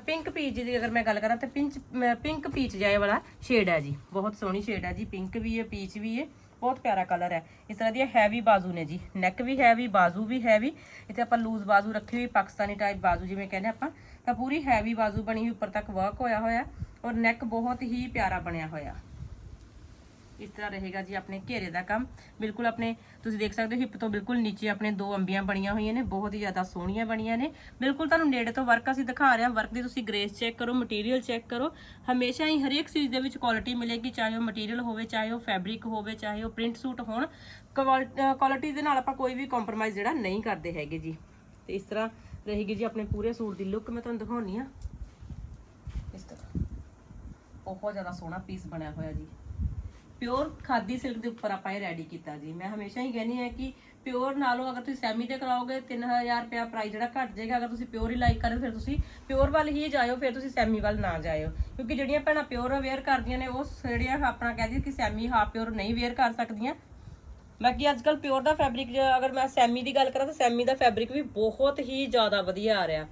ਪਿੰਕ ਪੀਚ ਦੀ ਅਗਰ ਮੈਂ ਗੱਲ ਕਰਾਂ ਤਾਂ ਪਿੰਚ ਪਿੰਕ ਪੀਚ ਜਾਏ ਵਾਲਾ ਸ਼ੇਡ ਹੈ ਜੀ। ਬਹੁਤ ਸੋਹਣੀ ਸ਼ੇਡ ਹੈ ਜੀ। ਪਿੰਕ ਵੀ ਹੈ ਪੀਚ ਵੀ ਹੈ। ਬਹੁਤ ਪਿਆਰਾ ਕਲਰ ਹੈ। ਇਸ ਤਰ੍ਹਾਂ ਦੀ ਹੈਵੀ ਬਾਜ਼ੂ ਨੇ ਜੀ। ਨੈਕ ਵੀ ਹੈਵੀ ਬਾਜ਼ੂ ਵੀ ਹੈਵੀ ਇੱਥੇ ਆਪਾਂ ਲੂਜ਼ ਬਾਜ਼ੂ ਰੱਖੀ ਹੋਈ, ਪਾਕਿਸਤਾਨੀ ਟਾਈਪ ਬਾਜ਼ੂ ਜਿਵੇਂ ਕਹਿੰਦੇ ਆਪਾਂ, ਤਾਂ ਪੂਰੀ ਹੈਵੀ ਬਾਜ਼ੂ ਬਣੀ ਹੋਈ, ਉੱਪਰ ਤੱਕ ਵਰਕ ਹੋਇਆ ਹੋਇਆ। ਔਰ ਨੈਕ ਬਹੁਤ ਹੀ ਪਿਆਰਾ ਬਣਿਆ ਹੋਇਆ। ਇਸ ਤਰ੍ਹਾਂ ਰਹੇਗਾ ਜੀ ਆਪਣੇ ਘੇਰੇ ਦਾ ਕੰਮ। ਬਿਲਕੁਲ ਆਪਣੇ, ਤੁਸੀਂ ਦੇਖ ਸਕਦੇ ਹੋ ਹਿੱਪ ਤੋਂ ਬਿਲਕੁਲ ਨੀਚੇ ਆਪਣੇ ਦੋ ਅੰਬੀਆਂ ਬਣੀਆਂ ਹੋਈਆਂ ਨੇ, ਬਹੁਤ ਹੀ ਜ਼ਿਆਦਾ ਸੋਹਣੀਆਂ ਬਣੀਆਂ ਨੇ। ਬਿਲਕੁਲ ਤੁਹਾਨੂੰ ਨੇੜੇ ਤੋਂ ਵਰਕ ਅਸੀਂ ਦਿਖਾ ਰਹੇ ਹਾਂ। ਵਰਕ ਦੀ ਤੁਸੀਂ ਗ੍ਰੇਸ ਚੈੱਕ ਕਰੋ ਮਟੀਰੀਅਲ ਚੈੱਕ ਕਰੋ। ਹਮੇਸ਼ਾ ਹੀ ਹਰੇਕ ਚੀਜ਼ ਦੇ ਵਿੱਚ ਕੁਆਲਿਟੀ ਮਿਲੇਗੀ, ਚਾਹੇ ਉਹ ਮਟੀਰੀਅਲ ਹੋਵੇ, ਚਾਹੇ ਉਹ ਫੈਬਰਿਕ ਹੋਵੇ, ਚਾਹੇ ਉਹ ਪ੍ਰਿੰਟ ਸੂਟ ਹੋਣ। ਕੁਆਲਿਟੀ ਦੇ ਨਾਲ ਆਪਾਂ ਕੋਈ ਵੀ ਕੰਪਰੋਮਾਈਜ਼ ਜਿਹੜਾ ਨਹੀਂ ਕਰਦੇ ਹੈਗੇ ਜੀ। ਤੇ ਇਸ ਤਰ੍ਹਾਂ ਰਹੇਗੀ ਜੀ ਆਪਣੇ ਪੂਰੇ ਸੂਟ ਦੀ ਲੁੱਕ ਮੈਂ ਤੁਹਾਨੂੰ ਦਿਖਾਉਣੀ ਆ। ਇਸ ਤਰ੍ਹਾਂ। ਬਹੁਤ ਜ਼ਿਆਦਾ ਸੋਹਣਾ ਪੀਸ ਬਣਿਆ ਹੋਇਆ ਜੀ। ਪਿਓਰ ਖਾਦੀ ਸਿਲਕ ਦੇ ਉੱਪਰ ਆਪਾਂ ਇਹ ਰੈਡੀ ਕੀਤਾ ਜੀ। ਮੈਂ ਹਮੇਸ਼ਾ ਹੀ ਕਹਿੰਦੀ ਹਾਂ ਕਿ ਪਿਓਰ ਨਾਲੋਂ ਅਗਰ ਤੁਸੀਂ ਸੈਮੀ ਤੇ ਕਰਾਓਗੇ 3000 ਰੁਪਇਆ ਪ੍ਰਾਈਸ ਜਿਹੜਾ ਘਟ ਜਾਏਗਾ, ਅਗਰ ਤੁਸੀਂ ਪਿਓਰ ਹੀ ਲਾਈਕ ਕਰੋ ਫਿਰ ਤੁਸੀਂ ਪਿਓਰ ਵੱਲ ਹੀ ਜਾਇਓ, ਫਿਰ ਤੁਸੀਂ ਸੈਮੀ ਵੱਲ ਨਾ ਜਾਇਓ। ਕਿਉਂਕਿ ਜਿਹੜੀਆਂ ਭੈਣਾਂ ਪਿਓਰ ਵੇਅਰ ਕਰਦੀਆਂ ਨੇ, ਉਹ ਜਿਹੜੀਆਂ ਆਪਣਾ ਕਹਿੰਦੀ ਕਿ ਸੈਮੀ ਹਾਫ ਪਿਓਰ ਨਹੀਂ ਵੇਅਰ ਕਰ ਸਕਦੀਆਂ। ਬਾਕੀ ਅੱਜ ਕੱਲ ਪਿਓਰ ਦਾ ਫੈਬਰਿਕ ਅਗਰ ਮੈਂ ਸੈਮੀ ਦੀ ਗੱਲ ਕਰਾਂ, ਤਾਂ ਸੈਮੀ ਦਾ ਫੈਬਰਿਕ ਵੀ ਬਹੁਤ ਹੀ ਜ਼ਿਆਦਾ ਵਧੀਆ ਆ ਰਿਹਾ।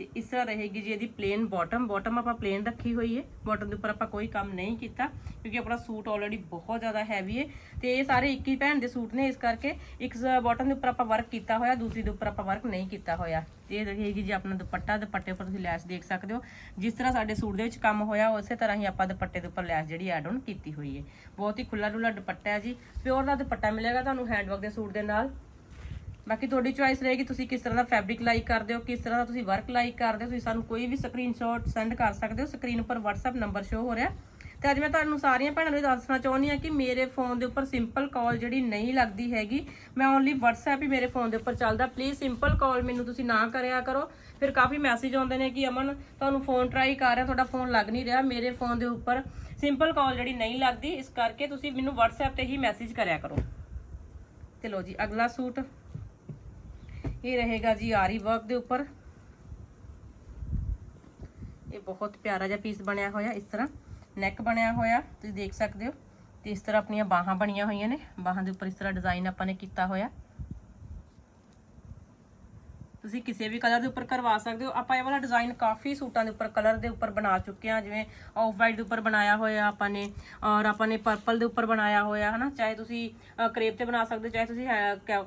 ਤੇ ਇਸ ਤਰ੍ਹਾਂ ਰਹੇਗੀ ਜੀ ਇਹਦੀ ਪਲੇਨ ਬਾਟਮ ਬਾਟਮ ਆਪਾਂ ਪਲੇਨ ਰੱਖੀ ਹੋਈ ਹੈ। ਬਾਟਮ ਦੇ ਉੱਪਰ ਆਪਾਂ ਕੋਈ ਕੰਮ ਨਹੀਂ ਕੀਤਾ, ਕਿਉਂਕਿ ਆਪਣਾ ਸੂਟ ਆਲਰੇਡੀ ਬਹੁਤ ਜ਼ਿਆਦਾ ਹੈਵੀ ਹੈ। ਤੇ ਇਹ ਸਾਰੇ ਇੱਕ ਹੀ ਭੈਣ ਦੇ ਸੂਟ ਨੇ, ਇਸ ਕਰਕੇ ਇੱਕ ਬਾਟਮ ਦੇ ਉੱਪਰ ਆਪਾਂ ਵਰਕ ਕੀਤਾ ਹੋਇਆ, ਦੂਸਰੀ ਦੇ ਉੱਪਰ ਆਪਾਂ ਵਰਕ ਨਹੀਂ ਕੀਤਾ ਹੋਇਆ। ਤੇ ਇਹ ਰਹੇਗੀ ਜੀ ਆਪਣਾ ਦੁਪੱਟਾ। ਦੁਪੱਟੇ ਉੱਪਰ ਤੁਸੀਂ ਲੈਸ ਦੇਖ ਸਕਦੇ ਹੋ। ਜਿਸ ਤਰ੍ਹਾਂ ਸਾਡੇ ਸੂਟ ਦੇ ਵਿੱਚ ਕੰਮ ਹੋਇਆ, ਉਸੇ ਤਰ੍ਹਾਂ ਹੀ ਆਪਾਂ ਦੁਪੱਟੇ ਦੇ ਉੱਪਰ ਲੈਸ ਜਿਹੜੀ ਐਡ ਆਨ ਕੀਤੀ ਹੋਈ ਹੈ। ਬਹੁਤ ਹੀ ਖੁੱਲਾ ਡੁੱਲਾ ਦੁਪੱਟਾ ਹੈ ਜੀ। ਪਿਓਰ ਦਾ ਦੁਪੱਟਾ ਮਿਲੇਗਾ ਤੁਹਾਨੂੰ ਹੈਂਡਵਰਕ ਦੇ ਸੂਟ ਦੇ ਨਾਲ। ਬਾਕੀ ਤੁਹਾਡੀ ਚੁਆਇਸ ਰਹੇਗੀ, ਤੁਸੀਂ ਕਿਸ ਤਰ੍ਹਾਂ ਦਾ ਫੈਬਰਿਕ ਲਾਈਕ ਕਰਦੇ ਹੋ, ਕਿਸ ਤਰ੍ਹਾਂ ਦਾ ਤੁਸੀਂ ਵਰਕ ਲਾਈਕ ਕਰਦੇ ਹੋ, ਤੁਸੀਂ ਸਾਨੂੰ ਕੋਈ ਵੀ ਸਕਰੀਨਸ਼ਾਟ ਸੈਂਡ ਕਰ ਸਕਦੇ ਹੋ ਸਕਰੀਨ ਉੱਪਰ WhatsApp ਨੰਬਰ ਸ਼ੋ ਹੋ ਰਿਹਾ। ਤੇ ਅੱਜ ਮੈਂ ਤੁਹਾਨੂੰ ਸਾਰੀਆਂ ਭੈਣਾਂ ਨੂੰ ਇਹ ਦੱਸਣਾ ਚਾਹੁੰਦੀ ਹਾਂ ਕਿ ਮੇਰੇ ਫੋਨ ਦੇ ਉੱਪਰ ਸਿੰਪਲ ਕਾਲ ਜਿਹੜੀ ਨਹੀਂ ਲੱਗਦੀ ਹੈਗੀ, ਮੈਂ ਓਨਲੀ WhatsApp ਹੀ ਮੇਰੇ ਫੋਨ ਦੇ ਉੱਪਰ ਚੱਲਦਾ। ਪਲੀਜ਼ ਸਿੰਪਲ ਕਾਲ ਮੈਨੂੰ ਤੁਸੀਂ ਨਾ ਕਰਿਆ ਕਰੋ। ਫਿਰ ਕਾਫੀ ਮੈਸੇਜ ਆਉਂਦੇ ਨੇ ਕਿ ਅਮਨ, ਤੁਹਾਨੂੰ ਫੋਨ ਟਰਾਈ ਕਰ ਰਿਹਾ, ਤੁਹਾਡਾ ਫੋਨ ਲੱਗ ਨਹੀਂ ਰਿਹਾ, ਮੇਰੇ ਫੋਨ ਦੇ ਉੱਪਰ ਸਿੰਪਲ ਕਾਲ ਜਿਹੜੀ ਨਹੀਂ ਲੱਗਦੀ, ਇਸ ਕਰਕੇ ਤੁਸੀਂ ਮੈਨੂੰ WhatsApp ਤੇ ਹੀ ਮੈਸੇਜ ਕਰਿਆ ਕਰੋ। ਤੇ ਲੋ ਜੀ, ਅਗਲਾ ਸੂਟ। ਇਹ ਰਹੇਗਾ ਜੀ ਆਰੀ ਵਰਕ ਦੇ ਉੱਪਰ। ਇਹ ਬਹੁਤ ਪਿਆਰਾ ਜਿਹਾ ਪੀਸ ਬਣਿਆ ਹੋਇਆ, ਇਸ ਤਰ੍ਹਾਂ ਨੈਕ ਬਣਿਆ ਹੋਇਆ, ਤੁਸੀਂ ਦੇਖ ਸਕਦੇ ਹੋ। ਤੇ ਇਸ ਤਰ੍ਹਾਂ ਆਪਣੀਆਂ ਬਾਹਾਂ ਬਣੀਆਂ ਹੋਈਆਂ ਨੇ। ਬਾਹਾਂ ਦੇ ਉੱਪਰ ਇਸ ਤਰ੍ਹਾਂ ਡਿਜ਼ਾਈਨ ਆਪਾਂ ਨੇ ਕੀਤਾ ਹੋਇਆ। ਤੁਸੀਂ ਕਿਸੇ ਵੀ ਕਲਰ ਦੇ ਉੱਪਰ ਕਰਵਾ ਸਕਦੇ ਹੋ। ਆਪਾਂ ਇਹ ਵਾਲਾ ਡਿਜ਼ਾਈਨ ਕਾਫੀ ਸੂਟਾਂ ਦੇ ਉੱਪਰ ਕਲਰ ਦੇ ਉੱਪਰ ਬਣਾ ਚੁੱਕੇ ਹਾਂ। ਜਿਵੇਂ ਆਫ ਵਾਈਟ ਦੇ ਉੱਪਰ ਬਣਾਇਆ ਹੋਇਆ ਆਪਾਂ ਨੇ, ਔਰ ਆਪਾਂ ਨੇ ਪਰਪਲ ਦੇ ਉੱਪਰ ਬਣਾਇਆ ਹੋਇਆ, ਹਨਾ? ਚਾਹੇ ਤੁਸੀਂ ਕਰੇਪ ਤੇ ਬਣਾ ਸਕਦੇ ਹੋ, ਚਾਹੇ ਤੁਸੀਂ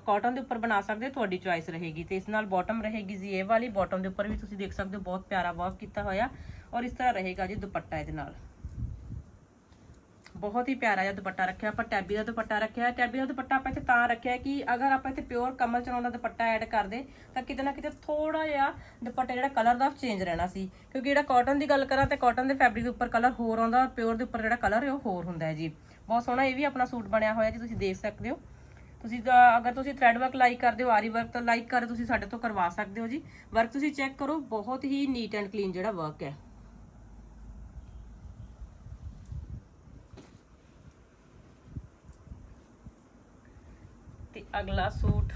ਕਾਟਨ ਦੇ ਉੱਪਰ ਬਣਾ ਸਕਦੇ ਹੋ, ਤੁਹਾਡੀ ਚੁਆਇਸ ਰਹੇਗੀ। ਤੇ ਇਸ ਨਾਲ ਬਾਟਮ ਰਹੇਗੀ ਜੀ ਇਹ ਵਾਲੀ। ਬਾਟਮ ਦੇ ਉੱਪਰ ਵੀ ਤੁਸੀਂ ਦੇਖ ਸਕਦੇ ਹੋ, ਬਹੁਤ ਪਿਆਰਾ ਵਰਕ ਕੀਤਾ ਹੋਇਆ। ਔਰ ਇਸ ਤਰ੍ਹਾਂ ਰਹੇਗਾ ਜੀ ਦੁਪੱਟਾ ਇਹਦੇ ਨਾਲ। ਬਹੁਤ ਹੀ ਪਿਆਰਾ ਜਿਹਾ ਦੁਪੱਟਾ ਰੱਖਿਆ, ਆਪਾਂ ਟੈਬੀ ਦਾ ਦੁਪੱਟਾ ਰੱਖਿਆ, ਟੈਬੀ ਦਾ ਦੁਪੱਟਾ ਆਪਾਂ ਇੱਥੇ ਤਾਂ ਰੱਖਿਆ ਕਿ ਅਗਰ ਆਪਾਂ ਇੱਥੇ ਪਿਓਰ ਕਮਲ ਚਨਾਉਣ ਦਾ ਦੁਪੱਟਾ ਐਡ ਕਰਦੇ ਤਾਂ ਕਿਤੇ ਨਾ ਕਿਤੇ ਥੋੜਾ ਜਿਹਾ ਦੁਪੱਟੇ ਜਿਹੜਾ ਕਲਰ ਦਾ ਚੇਂਜ ਰਹਿਣਾ ਸੀ। ਕਿਉਂਕਿ ਜਿਹੜਾ ਕਾਟਨ ਦੀ ਗੱਲ ਕਰਾਂ ਤੇ ਕਾਟਨ ਦੇ ਫੈਬਰਿਕ ਦੇ ਉੱਪਰ ਕਲਰ ਹੋਰ ਆਉਂਦਾ ਔਰ ਪਿਓਰ ਦੇ ਉੱਪਰ ਜਿਹੜਾ ਕਲਰ ਹੈ ਉਹ ਹੋਰ ਹੁੰਦਾ ਹੈ ਜੀ। ਬਹੁਤ ਸੋਹਣਾ ਇਹ ਵੀ ਆਪਣਾ ਸੂਟ ਬਣਿਆ ਹੋਇਆ ਜੀ, ਤੁਸੀਂ ਦੇਖ ਸਕਦੇ ਹੋ। ਤੁਸੀਂ ਤਾਂ ਅਗਰ ਤੁਸੀਂ ਥ੍ਰੈਡ ਵਰਕ ਲਾਈਕ ਕਰਦੇ ਹੋ, ਆਰੀ ਵਰਕ ਤਾਂ ਲਾਈਕ ਕਰ, ਤੁਸੀਂ ਸਾਡੇ ਤੋਂ ਕਰਵਾ ਸਕਦੇ ਹੋ ਜੀ। ਵਰਕ ਤੁਸੀਂ ਚੈੱਕ ਕਰੋ, ਬਹੁਤ ਹੀ ਨੀਟ ਐਂਡ ਕਲੀਨ ਜਿਹੜਾ ਵਰਕ ਹੈ। ਅਗਲਾ ਸੂਟ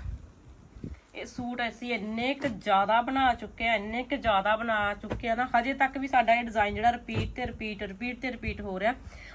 ਇਹ ਸੂਟ ਅਸੀਂ ਇੰਨੇ ਕੁ ਜ਼ਿਆਦਾ ਬਣਾ ਚੁੱਕੇ ਆ ਇੰਨੇ ਕੁ ਜ਼ਿਆਦਾ ਬਣਾ ਚੁੱਕੇ ਆ ਨਾ, ਹਜੇ ਤੱਕ ਵੀ ਸਾਡਾ ਇਹ ਡਿਜ਼ਾਈਨ ਜਿਹੜਾ ਰਿਪੀਟ ਤੇ ਰਿਪੀਟ ਰਿਪੀਟ ਤੇ ਰਿਪੀਟ ਹੋ ਰਿਹਾ।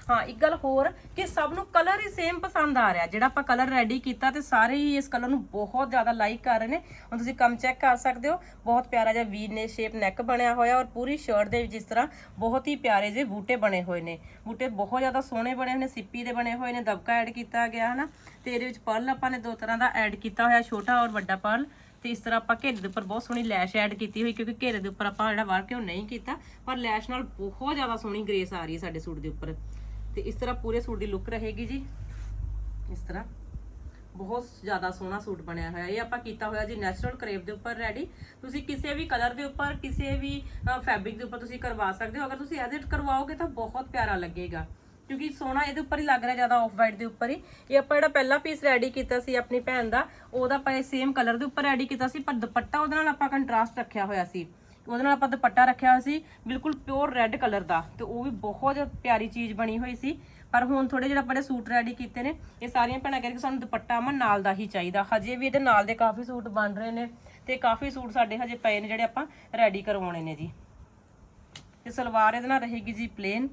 ਹਾਂ, ਇੱਕ ਗੱਲ ਹੋਰ ਕਿ ਸਭ ਨੂੰ ਕਲਰ ਹੀ ਸੇਮ ਪਸੰਦ ਆ ਰਿਹਾ। ਜਿਹੜਾ ਆਪਾਂ ਕਲਰ ਰੈਡੀ ਕੀਤਾ ਤੇ ਸਾਰੇ ਹੀ ਇਸ ਕਲਰ ਨੂੰ ਬਹੁਤ ਜ਼ਿਆਦਾ ਲਾਈਕ ਕਰ ਰਹੇ ਨੇ। ਹੁਣ ਤੁਸੀਂ ਕੰਮ ਚੈੱਕ ਕਰ ਸਕਦੇ ਹੋ, ਬਹੁਤ ਪਿਆਰਾ ਜਿਹਾ ਵੀ ਨੇ ਸ਼ੇਪ ਨੈਕ ਬਣਿਆ ਹੋਇਆ ਔਰ ਪੂਰੀ ਸ਼ਰਟ ਦੇ ਵਿੱਚ ਇਸ ਤਰ੍ਹਾਂ ਬਹੁਤ ਹੀ ਪਿਆਰੇ ਜਿਹੇ ਬੂਟੇ ਬਣੇ ਹੋਏ ਨੇ। ਬੂਟੇ ਬਹੁਤ ਜ਼ਿਆਦਾ ਸੋਹਣੇ ਬਣੇ ਹੋਏ ਨੇ, ਸਿੱਪੀ ਦੇ ਬਣੇ ਹੋਏ ਨੇ, ਦਬਕਾ ਐਡ ਕੀਤਾ ਗਿਆ, ਹਨਾ। ਤੇ ਇਹਦੇ ਵਿੱਚ ਪਰਲ ਆਪਾਂ ਨੇ ਦੋ ਤਰ੍ਹਾਂ ਦਾ ਐਡ ਕੀਤਾ ਹੋਇਆ, ਛੋਟਾ ਔਰ ਵੱਡਾ ਪਰਲ ਤੇ ਇਸ ਤਰ੍ਹਾਂ ਆਪਾਂ ਘੇਰੇ ਦੇ ਉੱਪਰ ਬਹੁਤ ਸੋਹਣੀ ਲੈਸ਼ ਐਡ ਕੀਤੀ ਹੋਈ, ਕਿਉਂਕਿ ਘੇਰੇ ਦੇ ਉੱਪਰ ਆਪਾਂ ਜਿਹੜਾ ਵਰਕ ਹੈ ਉਹ ਨਹੀਂ ਕੀਤਾ, ਪਰ ਲੈਸ਼ ਨਾਲ ਬਹੁਤ ਜ਼ਿਆਦਾ ਸੋਹਣੀ ਗ੍ਰੇਸ ਆ ਰਹੀ ਹੈ ਸਾਡੇ ਸੂਟ ਦੇ ਉੱਪਰ। ਤੇ ਇਸ ਤਰ੍ਹਾਂ ਪੂਰੇ ਸੂਟ ਦੀ ਲੁੱਕ ਰਹੇਗੀ ਜੀ। ਇਸ ਤਰ੍ਹਾਂ ਬਹੁਤ ਜ਼ਿਆਦਾ ਸੋਹਣਾ ਸੂਟ ਬਣਿਆ ਹੋਇਆ, ਇਹ ਆਪਾਂ ਕੀਤਾ ਹੋਇਆ ਜੀ ਨੈਚੁਰਲ ਕਰੇਪ ਦੇ ਉੱਪਰ ਰੈਡੀ ਤੁਸੀਂ ਕਿਸੇ ਵੀ ਕਲਰ ਦੇ ਉੱਪਰ, ਕਿਸੇ ਵੀ ਫੈਬਰਿਕ ਦੇ ਉੱਪਰ ਤੁਸੀਂ ਕਰਵਾ ਸਕਦੇ ਹੋ। ਅਗਰ ਤੁਸੀਂ ਐਡਿਟ ਕਰਵਾਓਗੇ ਤਾਂ ਬਹੁਤ ਪਿਆਰਾ ਲੱਗੇਗਾ। ਕਿਉਂਕਿ ਸੋਹਣਾ ਇਹਦੇ ਉੱਪਰ ਹੀ ਲੱਗ ਰਿਹਾ ਜ਼ਿਆਦਾ ਆਫ ਵਾਈਟ ਦੇ ਉੱਪਰ ਹੀ। ਇਹ ਆਪਾਂ ਜਿਹੜਾ ਪਹਿਲਾ ਪੀਸ ਰੈਡੀ ਕੀਤਾ ਸੀ ਆਪਣੀ ਭੈਣ ਦਾ, ਉਹਦਾ ਆਪਾਂ ਇਹ ਸੇਮ ਕਲਰ ਦੇ ਉੱਪਰ ਰੈਡੀ ਕੀਤਾ ਸੀ, ਪਰ ਦੁਪੱਟਾ ਉਹਦੇ ਨਾਲ ਆਪਾਂ ਕੰਟਰਾਸਟ ਰੱਖਿਆ ਹੋਇਆ ਸੀ। ਉਹਦੇ ਨਾਲ ਆਪਾਂ ਦੁਪੱਟਾ ਰੱਖਿਆ ਹੋਇਆ ਸੀ, ਬਿਲਕੁਲ ਪਿਓਰ ਰੈੱਡ ਕਲਰ ਦਾ। ਤੇ ਉਹ ਵੀ ਬਹੁਤ ਪਿਆਰੀ ਚੀਜ਼ ਬਣੀ ਹੋਈ ਸੀ। ਪਰ ਹੁਣ ਥੋੜੇ ਜਿਹੜਾ ਆਪਾਂ ਸੂਟ ਰੈਡੀ ਕੀਤੇ ਨੇ, ਇਹ ਸਾਰੀਆਂ ਭੈਣਾਂ ਕਹਿੰਦੇ ਕਿ ਸਾਨੂੰ ਦੁਪੱਟਾ ਅਮਨ ਨਾਲ ਦਾ ਹੀ ਚਾਹੀਦਾ। ਹਜੇ ਵੀ ਇਹਦੇ ਨਾਲ ਦੇ ਕਾਫੀ ਸੂਟ ਬਣ ਰਹੇ ਨੇ ਤੇ ਕਾਫੀ ਸੂਟ ਸਾਡੇ ਹਜੇ ਪਏ ਨੇ ਜਿਹੜੇ ਆਪਾਂ ਰੈਡੀ ਕਰਵਾਉਣੇ ਨੇ ਜੀ। ਤੇ ਸਲਵਾਰ ਇਹਦੇ ਨਾਲ ਰਹੇਗੀ ਜੀ ਪਲੇਨ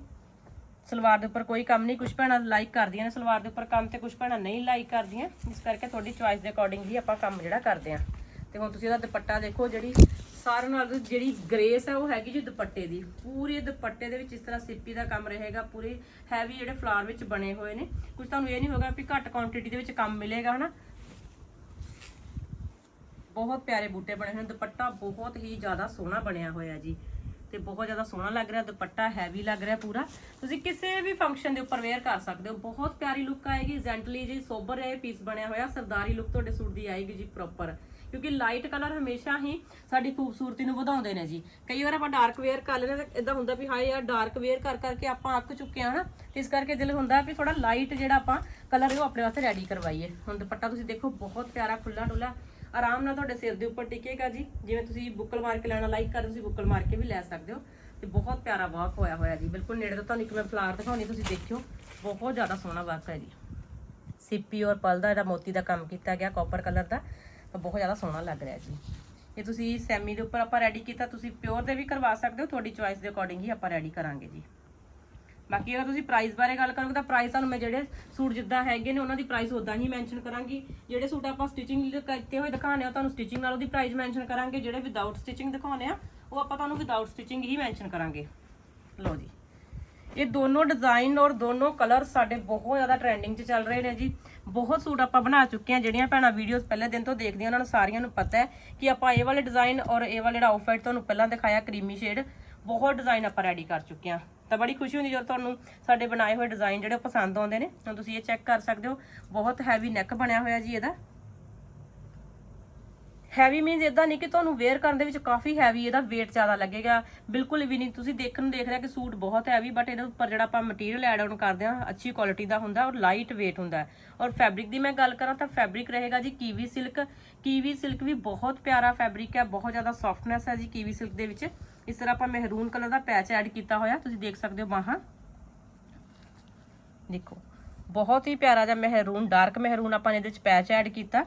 ਸਲਵਾਰ ਦੇ ਉੱਪਰ ਕੋਈ ਕੰਮ ਨਹੀਂ ਕੁਝ ਭੈਣਾਂ ਲਾਈਕ ਕਰਦੀਆਂ ਨੇ ਸਲਵਾਰ ਦੇ ਉੱਪਰ, ਕੰਮ ਤੇ ਕੁਝ ਭੈਣਾਂ ਨਹੀਂ ਲਾਈਕ ਕਰਦੀਆਂ। ਇਸ ਕਰਕੇ ਤੁਹਾਡੀ ਚੁਆਇਸ ਦੇ ਅਕੋਰਡਿੰਗ ਹੀ ਆਪਾਂ ਕੰਮ ਜਿਹੜਾ ਕਰਦੇ ਆਂ ਤੇ ਹੁਣ ਤੁਸੀਂ ਇਹਦਾ ਦੁਪੱਟਾ ਦੇਖੋ, ਜਿਹੜੀ ਸਾਰਿਆਂ ਨਾਲ ਜਿਹੜੀ ਗ੍ਰੇਸ ਹੈ ਉਹ ਹੈਗੀ ਜੀ ਦੁਪੱਟੇ ਦੀ। ਪੂਰੇ ਦੁਪੱਟੇ ਦੇ ਵਿੱਚ ਇਸ ਤਰ੍ਹਾਂ ਸਿੱਪੀ ਦਾ ਕੰਮ ਰਹੇਗਾ, ਪੂਰੇ ਹੈਵੀ ਜਿਹੜੇ ਫਲਾਰ ਵਿੱਚ ਬਣੇ ਹੋਏ ਨੇ। ਕੁਝ ਤੁਹਾਨੂੰ ਇਹ ਨਹੀਂ ਹੋਗਾ ਵੀ ਘੱਟ ਕੁਆਂਟੀਟੀ ਦੇ ਵਿੱਚ ਕੰਮ ਮਿਲੇਗਾ, ਹਨਾ? ਬਹੁਤ ਪਿਆਰੇ ਬੂਟੇ ਬਣੇ ਹੋਏ ਨੇ, ਦੁਪੱਟਾ ਬਹੁਤ ਹੀ ਜ਼ਿਆਦਾ ਸੋਹਣਾ ਬਣਿਆ ਹੋਇਆ ਜੀ। ਤੇ ਬਹੁਤ ਜ਼ਿਆਦਾ ਸੋਹਣਾ ਲੱਗ ਰਿਹਾ, ਦੁਪੱਟਾ ਹੈਵੀ ਲੱਗ ਰਿਹਾ ਪੂਰਾ। ਤੁਸੀਂ ਕਿਸੇ ਵੀ ਫੰਕਸ਼ਨ ਦੇ ਉੱਪਰ ਵੇਅਰ ਕਰ ਸਕਦੇ ਹੋ। ਬਹੁਤ ਪਿਆਰੀ ਲੁੱਕ ਆਏਗੀ ਜੈਂਟਲੀ ਜੀ, ਸੋਬਰ ਇਹ ਪੀਸ ਬਣਿਆ ਹੋਇਆ, ਸਰਦਾਰੀ ਲੁੱਕ ਤੁਹਾਡੇ ਸੂਟ ਦੀ ਆਏਗੀ ਜੀ ਪ੍ਰੋਪਰ ਕਿਉਂਕਿ ਲਾਈਟ ਕਲਰ ਹਮੇਸ਼ਾ ਹੀ ਸਾਡੀ ਖੂਬਸੂਰਤੀ ਨੂੰ ਵਧਾਉਂਦੇ ਨੇ ਜੀ। ਕਈ ਵਾਰ ਆਪਾਂ ਡਾਰਕ ਵੇਅਰ ਕਰ ਲੈਂਦੇ ਤਾਂ ਇਦਾਂ ਹੁੰਦਾ ਵੀ ਹਾਏ ਯਾਰ ਡਾਰਕ ਵੇਅਰ ਕਰ ਕਰਕੇ ਆਪਾਂ ਅੱਕ ਚੁੱਕੇ ਆ ਨਾ ਇਸ ਕਰਕੇ ਦਿਲ ਹੁੰਦਾ ਵੀ ਥੋੜਾ ਲਾਈਟ ਜਿਹੜਾ ਆਪਾਂ ਕਲਰ ਉਹ ਆਪਣੇ ਵਾਸਤੇ ਰੈਡੀ ਕਰਵਾਈਏ। ਹੁਣ ਦੁਪੱਟਾ ਤੁਸੀਂ ਦੇਖੋ, ਬਹੁਤ ਪਿਆਰਾ ਖੁੱਲਾ ਡੁੱਲਾ ਆਰਾਮ ਨਾਲ ਤੁਹਾਡੇ ਸਿਰ ਦੇ ਉੱਪਰ ਟਿਕੇਗਾ ਜੀ। ਜਿਵੇਂ ਤੁਸੀਂ ਬੁੱਕਲ ਮਾਰ ਕੇ ਲੈਣਾ ਲਾਈਕ ਕਰਦੇ ਤੁਸੀਂ ਬੁੱਕਲ ਮਾਰ ਕੇ ਵੀ ਲੈ ਸਕਦੇ ਹੋ। ਤੇ ਬਹੁਤ ਪਿਆਰਾ ਵਰਕ ਹੋਇਆ ਹੋਇਆ ਜੀ। ਬਿਲਕੁਲ ਨੇੜੇ ਤੋਂ ਤੁਹਾਨੂੰ ਇੱਕ ਮੈਂ ਫਲਾਰ ਦਿਖਾਉਣੀ, ਤੁਸੀਂ ਦੇਖਿਓ। ਬਹੁਤ ਜ਼ਿਆਦਾ ਸੋਹਣਾ ਵਰਕ ਹੈ ਜੀ। ਸਿੱਪੀ ਔਰ ਪਲ ਦਾ ਜਿਹੜਾ ਮੋਤੀ ਦਾ ਕੰਮ ਕੀਤਾ ਗਿਆ ਕਾਪਰ ਕਲਰ ਦਾ, ਤਾਂ ਬਹੁਤ ਜ਼ਿਆਦਾ ਸੋਹਣਾ ਲੱਗ ਰਿਹਾ ਜੀ। ਇਹ ਤੁਸੀਂ ਸੈਮੀ ਦੇ ਉੱਪਰ ਆਪਾਂ ਰੈਡੀ ਕੀਤਾ, ਤੁਸੀਂ ਪਿਓਰ ਦੇ ਵੀ ਕਰਵਾ ਸਕਦੇ ਹੋ, ਤੁਹਾਡੀ ਚੁਆਇਸ ਦੇ ਅਕੋਰਡਿੰਗ ਹੀ ਆਪਾਂ ਰੈਡੀ ਕਰਾਂਗੇ ਜੀ। ਬਾਕੀ ਅਗਰ ਤੁਸੀਂ ਪ੍ਰਾਈਸ ਬਾਰੇ ਗੱਲ ਕਰੋਗੇ ਤਾਂ ਪ੍ਰਾਈਸ ਤੁਹਾਨੂੰ ਮੈਂ ਜਿਹੜੇ ਸੂਟ ਜਿੱਦਾਂ ਹੈਗੇ ਨੇ ਉਹਨਾਂ ਦੀ ਪ੍ਰਾਈਸ ਉਦਾਂ ਹੀ ਮੈਂਸ਼ਨ ਕਰਾਂਗੀ। ਜਿਹੜੇ ਸੂਟ ਆਪਾਂ ਸਟਿਚਿੰਗ ਕੀਤੇ ਹੋਏ ਦਿਖਾਣੇ ਆ ਤੁਹਾਨੂੰ ਸਟਿਚਿੰਗ ਨਾਲ ਉਹਦੀ ਪ੍ਰਾਈਸ ਮੈਂਸ਼ਨ ਕਰਾਂਗੇ। ਜਿਹੜੇ ਵਿਦਆਊਟ ਸਟਿਚਿੰਗ ਦਿਖਾਉਣੇ ਆ, ਉਹ ਆਪਾਂ ਤੁਹਾਨੂੰ ਵਿਦਆਊਟ ਸਟਿਚਿੰਗ ਹੀ ਮੈਂਸ਼ਨ ਕਰਾਂਗੇ। ਲਓ ਜੀ। ਇਹ ਦੋਨੋਂ ਡਿਜ਼ਾਈਨ ਔਰ ਦੋਨੋਂ ਕਲਰ ਸਾਡੇ ਬਹੁਤ ਜ਼ਿਆਦਾ ਟ੍ਰੈਂਡਿੰਗ 'ਚ ਚੱਲ ਰਹੇ ਨੇ ਜੀ। ਬਹੁਤ ਸੂਟ ਆਪਾਂ ਬਣਾ ਚੁੱਕੇ ਆ। ਜਿਹੜੀਆਂ ਭੈਣਾਂ ਵੀਡੀਓਜ਼ ਪਹਿਲੇ ਦਿਨ ਤੋਂ ਦੇਖਦੀਆਂ, ਉਹਨਾਂ ਨੂੰ ਸਾਰੀਆਂ ਨੂੰ ਪਤਾ ਹੈ ਕਿ ਆਪਾਂ ਇਹ ਵਾਲੇ ਡਿਜ਼ਾਈਨ ਔਰ ਇਹ ਵਾਲਾ ਜਿਹੜਾ ਆਊਟਫਿਟ ਤੁਹਾਨੂੰ ਪਹਿਲਾਂ ਦਿਖਾਇਆ, ਕਰੀਮੀ ਸ਼ੇਡ ਬਹੁਤ ਡਿਜ਼ਾਈਨ ਆਪਾਂ ਰੈਡੀ ਕਰ ਚੁੱਕੇ ਆ ਤਾਂ ਬੜੀ ਖੁਸ਼ੀ ਹੁੰਦੀ ਜਦੋਂ ਤੁਹਾਨੂੰ ਸਾਡੇ ਬਣਾਏ ਹੋਏ ਡਿਜ਼ਾਈਨ ਜਿਹੜੇ ਪਸੰਦ ਆਉਂਦੇ ਨੇ। ਤਾਂ ਤੁਸੀਂ ਇਹ ਚੈੱਕ ਕਰ ਸਕਦੇ ਹੋ। ਬਹੁਤ ਹੈਵੀ ਨੈਕ ਬਣਿਆ ਹੋਇਆ ਜੀ ਇਹਦਾ। ਹੈਵੀ ਮੀਨਸ ਇਦਾਂ ਨਹੀਂ ਕਿ ਤੁਹਾਨੂੰ ਵੇਅਰ ਕਰਨ ਦੇ ਵਿੱਚ ਕਾਫੀ ਹੈਵੀ ਇਹਦਾ weight ਜ਼ਿਆਦਾ ਲੱਗੇਗਾ। ਬਿਲਕੁਲ ਵੀ ਨਹੀਂ। ਤੁਸੀਂ ਦੇਖਣ ਨੂੰ ਦੇਖ ਰਿਹਾ ਕਿ ਸੂਟ ਬਹੁਤ ਹੈਵੀ ਬਟ ਇਹਦੇ ਉੱਪਰ ਜਿਹੜਾ ਆਪਾਂ ਮਟੀਰੀਅਲ ਐਡ ਆਨ ਕਰਦੇ ਹਾਂ, ਅੱਛੀ ਕੁਆਲਿਟੀ ਦਾ ਹੁੰਦਾ ਔਰ ਲਾਈਟ weight ਹੁੰਦਾ ਔਰ ਫੈਬਰਿਕ ਦੀ ਮੈਂ ਗੱਲ ਕਰਾਂ ਤਾਂ ਫੈਬਰਿਕ ਰਹੇਗਾ ਜੀ ਕੀਵੀ ਸਿਲਕ ਕੀਵੀ ਸਿਲਕ ਵੀ ਬਹੁਤ ਪਿਆਰਾ ਫੈਬਰਿਕ ਹੈ, ਬਹੁਤ ਜ਼ਿਆਦਾ ਸੌਫਟਨੈਸ ਹੈ ਜੀ ਕੀਵੀ ਸਿਲਕ ਦੇ ਵਿੱਚ। ਇਸ ਤਰ੍ਹਾਂ ਆਪਾਂ ਮਹਿਰੂਨ ਕਲਰ ਦਾ ਪੈਚ ਐਡ ਕੀਤਾ ਹੋਇਆ, ਤੁਸੀਂ ਦੇਖ ਸਕਦੇ ਹੋ ਬਾਹਾਂ। ਦੇਖੋ, ਬਹੁਤ ਹੀ ਪਿਆਰਾ ਜਿਹਾ ਮਹਿਰੂਨ, ਡਾਰਕ ਮਹਿਰੂਨ ਆਪਾਂ ਨੇ ਇਹਦੇ ਵਿੱਚ ਪੈਚ ਐਡ ਕੀਤਾ।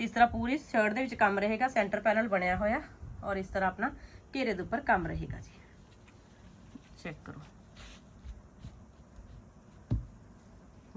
ਇਸ ਤਰ੍ਹਾਂ ਪੂਰੀ ਸ਼ਰਟ ਦੇ ਵਿੱਚ ਕੰਮ ਰਹੇਗਾ, ਸੈਂਟਰ ਪੈਨਲ ਬਣਿਆ ਹੋਇਆ। ਔਰ ਇਸ ਤਰ੍ਹਾਂ ਆਪਣਾ ਘੇਰੇ ਦੇ ਉੱਪਰ ਕੰਮ ਰਹੇਗਾ ਜੀ। ਚੈੱਕ ਕਰੋ।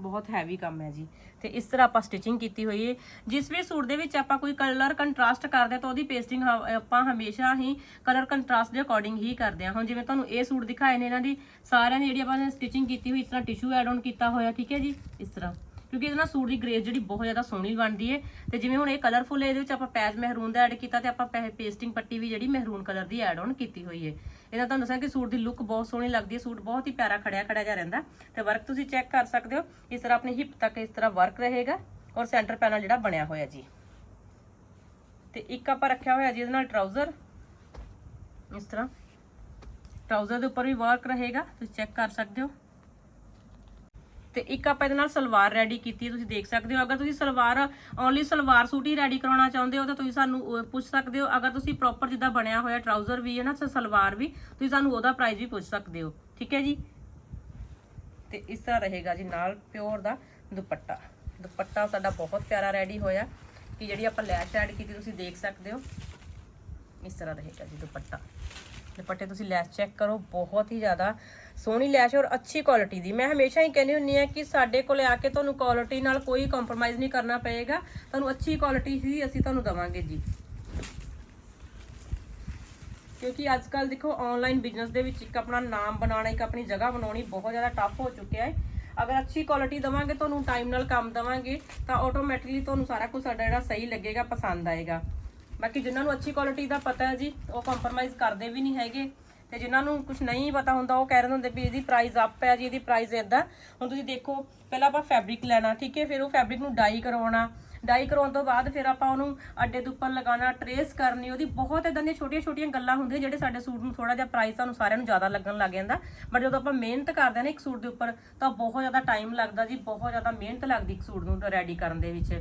ਬਹੁਤ ਹੈਵੀ ਕੰਮ ਹੈ ਜੀ। ਤੇ ਇਸ ਤਰ੍ਹਾਂ ਆਪਾਂ ਸਟਿਚਿੰਗ ਕੀਤੀ ਹੋਈ ਹੈ ਜਿਸ ਵੀ ਸੂਟ ਦੇ ਵਿੱਚ ਆਪਾਂ ਕੋਈ ਕਲਰ ਕੰਟਰਾਸਟ ਕਰਦੇ ਹਾਂ ਤਾਂ ਉਹਦੀ ਪੇਸਟਿੰਗ ਆਪਾਂ ਹਮੇਸ਼ਾ ਹੀ ਕਲਰ ਕੰਟਰਾਸਟ ਦੇ ਅਕੋਰਡਿੰਗ ਹੀ ਕਰਦੇ ਹਾਂ। ਹੁਣ ਜਿਵੇਂ ਤੁਹਾਨੂੰ ਇਹ ਸੂਟ ਦਿਖਾਏ ਨੇ ਇਹਨਾਂ ਦੀ, ਸਾਰਿਆਂ ਦੀ ਜਿਹੜੀ ਆਪਾਂ ਸਟਿਚਿੰਗ ਕੀਤੀ ਹੋਈ, ਇਸ ਤਰ੍ਹਾਂ ਟਿਸ਼ੂ ਐਡ ਆਨ ਕੀਤਾ ਹੋਇਆ, ਠੀਕ ਹੈ ਜੀ? ਇਸ ਤਰ੍ਹਾਂ। ਕਿਉਂਕਿ ਇਹਦੇ ਨਾਲ ਸੂਟ ਦੀ ਗ੍ਰੇਸ ਜਿਹੜੀ ਬਹੁਤ ਜ਼ਿਆਦਾ ਸੋਹਣੀ ਬਣਦੀ ਹੈ ਤੇ ਜਿਵੇਂ ਹੁਣ ਇਹ ਕਲਰਫੁੱਲ ਹੈ ਇਹਦੇ ਵਿੱਚ ਆਪਾਂ ਪੈਚ ਮਹਿਰੂਨ ਦਾ ਐਡ ਕੀਤਾ ਤੇ ਆਪਾਂ ਪੇਸਟਿੰਗ ਪੱਟੀ ਵੀ ਜਿਹੜੀ ਮਹਿਰੂਨ ਕਲਰ ਦੀ ਐਡ ਔਨ ਕੀਤੀ ਹੋਈ ਹੈ ਇਹਦਾ ਤੁਹਾਨੂੰ ਦੱਸਿਆ ਕਿ ਸੂਟ ਦੀ ਲੁੱਕ ਬਹੁਤ ਸੋਹਣੀ ਲੱਗਦੀ ਹੈ ਸੂਟ ਬਹੁਤ ਹੀ ਪਿਆਰਾ ਖੜਿਆ ਖੜਿਆ ਜਾ ਰਹਿੰਦਾ। ਤੇ ਵਰਕ ਤੁਸੀਂ ਚੈੱਕ ਕਰ ਸਕਦੇ ਹੋ, ਇਸ ਤਰ੍ਹਾਂ ਆਪਣੀ ਹਿੱਪ ਤੱਕ ਇਸ ਤਰ੍ਹਾਂ ਵਰਕ ਰਹੇਗਾ ਔਰ ਸੈਂਟਰ ਪੈਨਲ ਜਿਹੜਾ ਬਣਿਆ ਹੋਇਆ ਜੀ। ਤੇ ਇੱਕ ਆਪਾਂ ਰੱਖਿਆ ਹੋਇਆ ਜੀ ਇਹਦੇ ਨਾਲ ਟਰਾਊਜ਼ਰ ਇਸ ਤਰ੍ਹਾਂ। ਟਰਾਊਜ਼ਰ ਦੇ ਉੱਪਰ ਵੀ ਵਰਕ ਰਹੇਗਾ, ਤੁਸੀਂ ਚੈੱਕ ਕਰ ਸਕਦੇ ਹੋ। ਤੇ ਇੱਕ ਆਪਾਂ ਇਹਦੇ ਨਾਲ ਸਲਵਾਰ ਰੈਡੀ ਕੀਤੀ ਹੈ, ਤੁਸੀਂ ਦੇਖ ਸਕਦੇ ਹੋ। ਅਗਰ ਤੁਸੀਂ ਸਲਵਾਰ ਓਨਲੀ ਸਲਵਾਰ ਸੂਟ ਹੀ ਰੈਡੀ ਕਰਾਉਣਾ ਚਾਹੁੰਦੇ ਹੋ, ਤਾਂ ਤੁਸੀਂ ਸਾਨੂੰ ਪੁੱਛ ਸਕਦੇ ਹੋ। ਅਗਰ ਤੁਸੀਂ ਪ੍ਰੋਪਰ ਜਿੱਦਾਂ ਬਣਿਆ ਹੋਇਆ ਟਰਾਊਜ਼ਰ ਵੀ ਹੈ ਨਾ ਸਲਵਾਰ ਵੀ, ਤੁਸੀਂ ਸਾਨੂੰ ਉਹਦਾ ਪ੍ਰਾਈਸ ਵੀ ਪੁੱਛ ਸਕਦੇ ਹੋ। ਠੀਕ ਹੈ ਜੀ? ਤੇ ਇਸ ਤਰ੍ਹਾਂ ਰਹੇਗਾ ਜੀ ਨਾਲ ਪਿਓਰ ਦਾ ਦੁਪੱਟਾ। ਦੁਪੱਟਾ ਸਾਡਾ ਬਹੁਤ ਪਿਆਰਾ ਰੈਡੀ ਹੋਇਆ। ਕਿ ਜਿਹੜੀ ਆਪਾਂ ਲੈਸ਼ ਐਡ ਕੀਤੀ, ਤੁਸੀਂ ਦੇਖ ਸਕਦੇ ਹੋ। ਇਸ ਤਰ੍ਹਾਂ ਰਹੇਗਾ ਜੀ ਦੁਪੱਟਾ। ਦੁਪੱਟੇ ਤੁਸੀਂ ਲੈਸ਼ ਚੈੱਕ ਕਰੋ, ਬਹੁਤ ਹੀ ਜ਼ਿਆਦਾ ਸੋਹਣੀ ਲੈਸ਼ ਔਰ ਅੱਛੀ ਕੁਆਲਿਟੀ ਦੀ। ਮੈਂ ਹਮੇਸ਼ਾ ਹੀ ਕਹਿੰਦੀ ਹੁੰਨੀ ਆ ਕਿ ਸਾਡੇ ਕੋਲੇ ਆ ਕੇ ਤੁਹਾਨੂੰ ਕੁਆਲਿਟੀ ਨਾਲ ਕੋਈ ਕੰਪਰੋਮਾਈਜ਼ ਨਹੀਂ ਕਰਨਾ ਪਏਗਾ। ਤੁਹਾਨੂੰ ਅੱਛੀ ਕੁਆਲਿਟੀ ਹੀ ਅਸੀਂ ਤੁਹਾਨੂੰ ਦਵਾਂਗੇ ਜੀ। ਕਿਉਂਕਿ ਅੱਜ ਕੱਲ ਦੇਖੋ ਆਨਲਾਈਨ ਬਿਜ਼ਨਸ ਦੇ ਵਿੱਚ ਇੱਕ ਆਪਣਾ ਨਾਮ ਬਣਾਉਣਾ, ਇੱਕ ਆਪਣੀ ਜਗ੍ਹਾ ਬਣਾਉਣੀ ਬਹੁਤ ਜ਼ਿਆਦਾ ਟਫ ਹੋ ਚੁੱਕਿਆ ਹੈ। ਅਗਰ ਅੱਛੀ ਕੁਆਲਿਟੀ ਦਵਾਂਗੇ, ਤੁਹਾਨੂੰ ਟਾਈਮ ਨਾਲ ਕੰਮ ਦਵਾਂਗੇ, ਤਾਂ ਆਟੋਮੈਟਿਕਲੀ ਤੁਹਾਨੂੰ ਸਾਰਾ ਕੁਝ ਸਾਡਾ ਜਿਹੜਾ ਸਹੀ ਲੱਗੇਗਾ, ਪਸੰਦ ਆਏਗਾ। ਬਾਕੀ ਜਿਨ੍ਹਾਂ ਨੂੰ ਅੱਛੀ ਕੁਆਲਿਟੀ ਦਾ ਪਤਾ ਹੈ ਜੀ, ਉਹ ਕੰਪਰੋਮਾਈਜ਼ ਕਰਦੇ ਵੀ ਨਹੀਂ ਹੈਗੇ। ਤੇ ਜਿਨ੍ਹਾਂ ਨੂੰ ਕੁਝ ਨਹੀਂ ਪਤਾ ਹੁੰਦਾ, ਉਹ ਕਹਿ ਰਹੇ ਹੁੰਦੇ ਵੀ ਇਹਦੀ ਪ੍ਰਾਈਸ ਅਪ ਹੈ ਜੀ, ਇਹਦੀ ਪ੍ਰਾਈਸ ਇਦਾਂ ਹੁਣ ਤੁਸੀਂ ਦੇਖੋ, ਪਹਿਲਾਂ ਆਪਾਂ ਫੈਬਰਿਕ ਲੈਣਾ, ਠੀਕ ਹੈ, ਫਿਰ ਉਹ ਫੈਬਰਿਕ ਨੂੰ ਡਾਈ ਕਰਵਾਉਣਾ। ਡਾਈ ਕਰਾਉਣ ਤੋਂ ਬਾਅਦ ਫਿਰ ਆਪਾਂ ਉਹਨੂੰ ਅੱਡੇ ਦੇ ਉੱਪਰ ਲਗਾਉਣਾ ਟਰੇਸ ਕਰਨੀ, ਉਹਦੀ ਬਹੁਤ ਇਦਾਂ ਦੀਆਂ ਛੋਟੀਆਂ-ਛੋਟੀਆਂ ਗੱਲਾਂ ਹੁੰਦੀਆਂ ਜਿਹੜੇ ਸਾਡੇ ਸੂਟ ਨੂੰ ਥੋੜਾ ਜਿਹਾ ਪ੍ਰਾਈਸ ਤੁਹਾਨੂੰ ਸਾਰਿਆਂ ਨੂੰ ਜ਼ਿਆਦਾ ਲੱਗਣ ਲੱਗ ਜਾਂਦਾ। ਬਟ ਜਦੋਂ ਆਪਾਂ ਮਿਹਨਤ ਕਰਦੇ ਹਾਂ ਨਾ ਇੱਕ ਸੂਟ ਦੇ ਉੱਪਰ, ਤਾਂ ਬਹੁਤ ਜ਼ਿਆਦਾ ਟਾਈਮ ਲੱਗਦਾ ਜੀ, ਬਹੁਤ ਜ਼ਿਆਦਾ ਮਿਹਨਤ ਲੱਗਦੀ ਇੱਕ ਸੂਟ ਨੂੰ ਰੈਡੀ ਕਰਨ ਦੇ ਵਿੱਚ।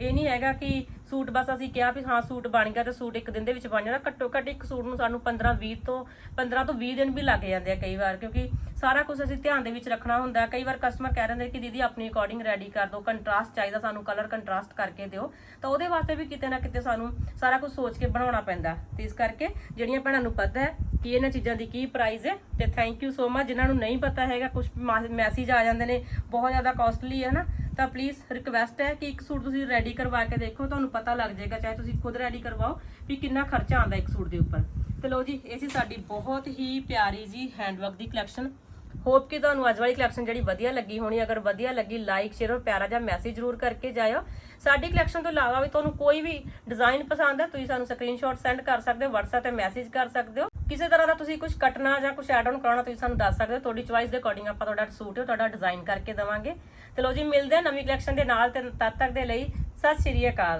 ਇਹ ਨਹੀਂ ਹੈਗਾ ਕਿ ਸੂਟ ਬਸ ਅਸੀਂ ਕਿਹਾ ਵੀ ਹਾਂ, ਸੂਟ ਬਣ ਗਿਆ ਤੇ ਸੂਟ ਇੱਕ ਦਿਨ ਦੇ ਵਿੱਚ ਬਣ ਜਾਣਾ। ਘੱਟੋ ਘੱਟ ਇੱਕ ਸੂਟ ਨੂੰ ਸਾਨੂੰ 15 20 ਤੋਂ 15 ਤੋਂ 20 ਦਿਨ ਵੀ ਲੱਗ ਜਾਂਦੇ ਆ ਕਈ ਵਾਰ, ਕਿਉਂਕਿ ਸਾਰਾ ਕੁਝ ਅਸੀਂ ਧਿਆਨ ਦੇ ਵਿੱਚ ਰੱਖਣਾ ਹੁੰਦਾ। ਕਈ ਵਾਰ ਕਸਟਮਰ ਕਹਿ ਰਹੇ ਨੇ ਕਿ ਦੀਦੀ ਆਪਣੀ ਅਕੋਰਡਿੰਗ ਰੈਡੀ ਕਰ ਦਿਓ ਕੰਟਰਾਸਟ ਚਾਹੀਦਾ ਸਾਨੂੰ ਕਲਰ ਕੰਟਰਾਸਟ ਕਰਕੇ ਦਿਓ। ਤਾਂ ਉਹਦੇ ਵਾਸਤੇ ਵੀ ਕਿਤੇ ਨਾ ਕਿਤੇ ਸਾਨੂੰ ਸਾਰਾ ਕੁਝ ਸੋਚ ਕੇ ਬਣਾਉਣਾ ਪੈਂਦਾ। ਤੇ ਇਸ ਕਰਕੇ ਜਿਹੜੀਆਂ ਭੈਣਾਂ ਨੂੰ ਪਤਾ ਹੈ ਕਿ ਇਹਨਾਂ ਚੀਜ਼ਾਂ ਦੀ ਕੀ ਪ੍ਰਾਈਸ ਹੈ, ਤੇ ਥੈਂਕ ਯੂ ਸੋ ਮਚ ਜਿਨ੍ਹਾਂ ਨੂੰ ਨਹੀਂ ਪਤਾ ਹੈਗਾ ਕੁਝ ਮੈਸੇਜ ਆ ਜਾਂਦੇ ਨੇ, ਬਹੁਤ ਜ਼ਿਆਦਾ ਕਾਸਟਲੀ ਹੈ ਨਾ। ਤਾਂ ਪਲੀਜ਼ ਰਿਕਵੈਸਟ ਹੈ ਕਿ ਇੱਕ ਸੂਟ ਤੁਸੀਂ ਰੈਡੀ ਕਰਵਾ ਕੇ ਦੇਖੋ, ਤੁਹਾਨੂੰ ਪਤਾ ਲੱਗ ਜਾਏਗਾ, ਚਾਹੇ ਤੁਸੀਂ ਖੁਦ ਰੈਡੀ ਕਰਵਾਓ ਵੀ ਕਿੰਨਾ ਖਰਚਾ ਆਉਂਦਾ ਇੱਕ ਸੂਟ ਦੇ ਉੱਪਰ। ਤੇ ਲਓ ਜੀ, ਇਹ ਸੀ ਸਾਡੀ ਬਹੁਤ ਹੀ ਪਿਆਰੀ ਜੀ ਹੈਂਡਵਰਕ ਦੀ ਕਲੈਕਸ਼ਨ ਹੋਪ ਕਿ ਤੁਹਾਨੂੰ ਅੱਜ ਵਾਲੀ ਕਲੈਕਸ਼ਨ ਜਿਹੜੀ ਵਧੀਆ ਲੱਗੀ ਹੋਣੀ, ਅਗਰ ਵਧੀਆ ਲੱਗੀ ਲਾਈਕ ਸ਼ੇਅਰ ਔਰ ਪਿਆਰਾ ਜਿਹਾ ਮੈਸੇਜ ਜ਼ਰੂਰ ਕਰਕੇ ਜਾਇਓ। ਸਾਡੀ ਕਲੈਕਸ਼ਨ ਤੋਂ ਇਲਾਵਾ ਵੀ ਤੁਹਾਨੂੰ ਕੋਈ ਵੀ ਡਿਜ਼ਾਈਨ ਪਸੰਦ ਹੈ, ਤੁਸੀਂ ਸਾਨੂੰ ਸਕਰੀਨਸ਼ਾਟ ਸੈਂਡ ਕਰ ਸਕਦੇ ਹੋ, WhatsApp ਤੇ ਮੈਸੇਜ ਕਰ ਸਕਦੇ ਹੋ। ਕਿਸੇ ਤਰ੍ਹਾਂ ਦਾ ਤੁਸੀਂ ਕੁਝ ਕੱਟਣਾ ਜਾਂ ਕੁਝ ਐਡ ਆਨ ਕਰਾਉਣਾ, ਤੁਸੀਂ ਸਾਨੂੰ ਦੱਸ ਸਕਦੇ ਹੋ। ਤੁਹਾਡੀ ਚੁਆਇਸ ਦੇ ਅਕੋਰਡਿੰਗ ਆਪਾਂ ਤੁਹਾਡਾ ਸੂਟ ਤੁਹਾਡਾ ਡਿਜ਼ਾਈਨ ਕਰਕੇ ਦੇਵਾਂਗੇ। ਤੇ ਲਓ ਜੀ, ਮਿਲਦੇ ਹਾਂ ਨਵੀਂ ਕਲੈਕਸ਼ਨ ਦੇ ਨਾਲ ਤੇ ਤਦ ਤੱਕ ਦੇ ਲਈ ਸਤਿ ਸ਼੍ਰੀ ਅਕਾਲ।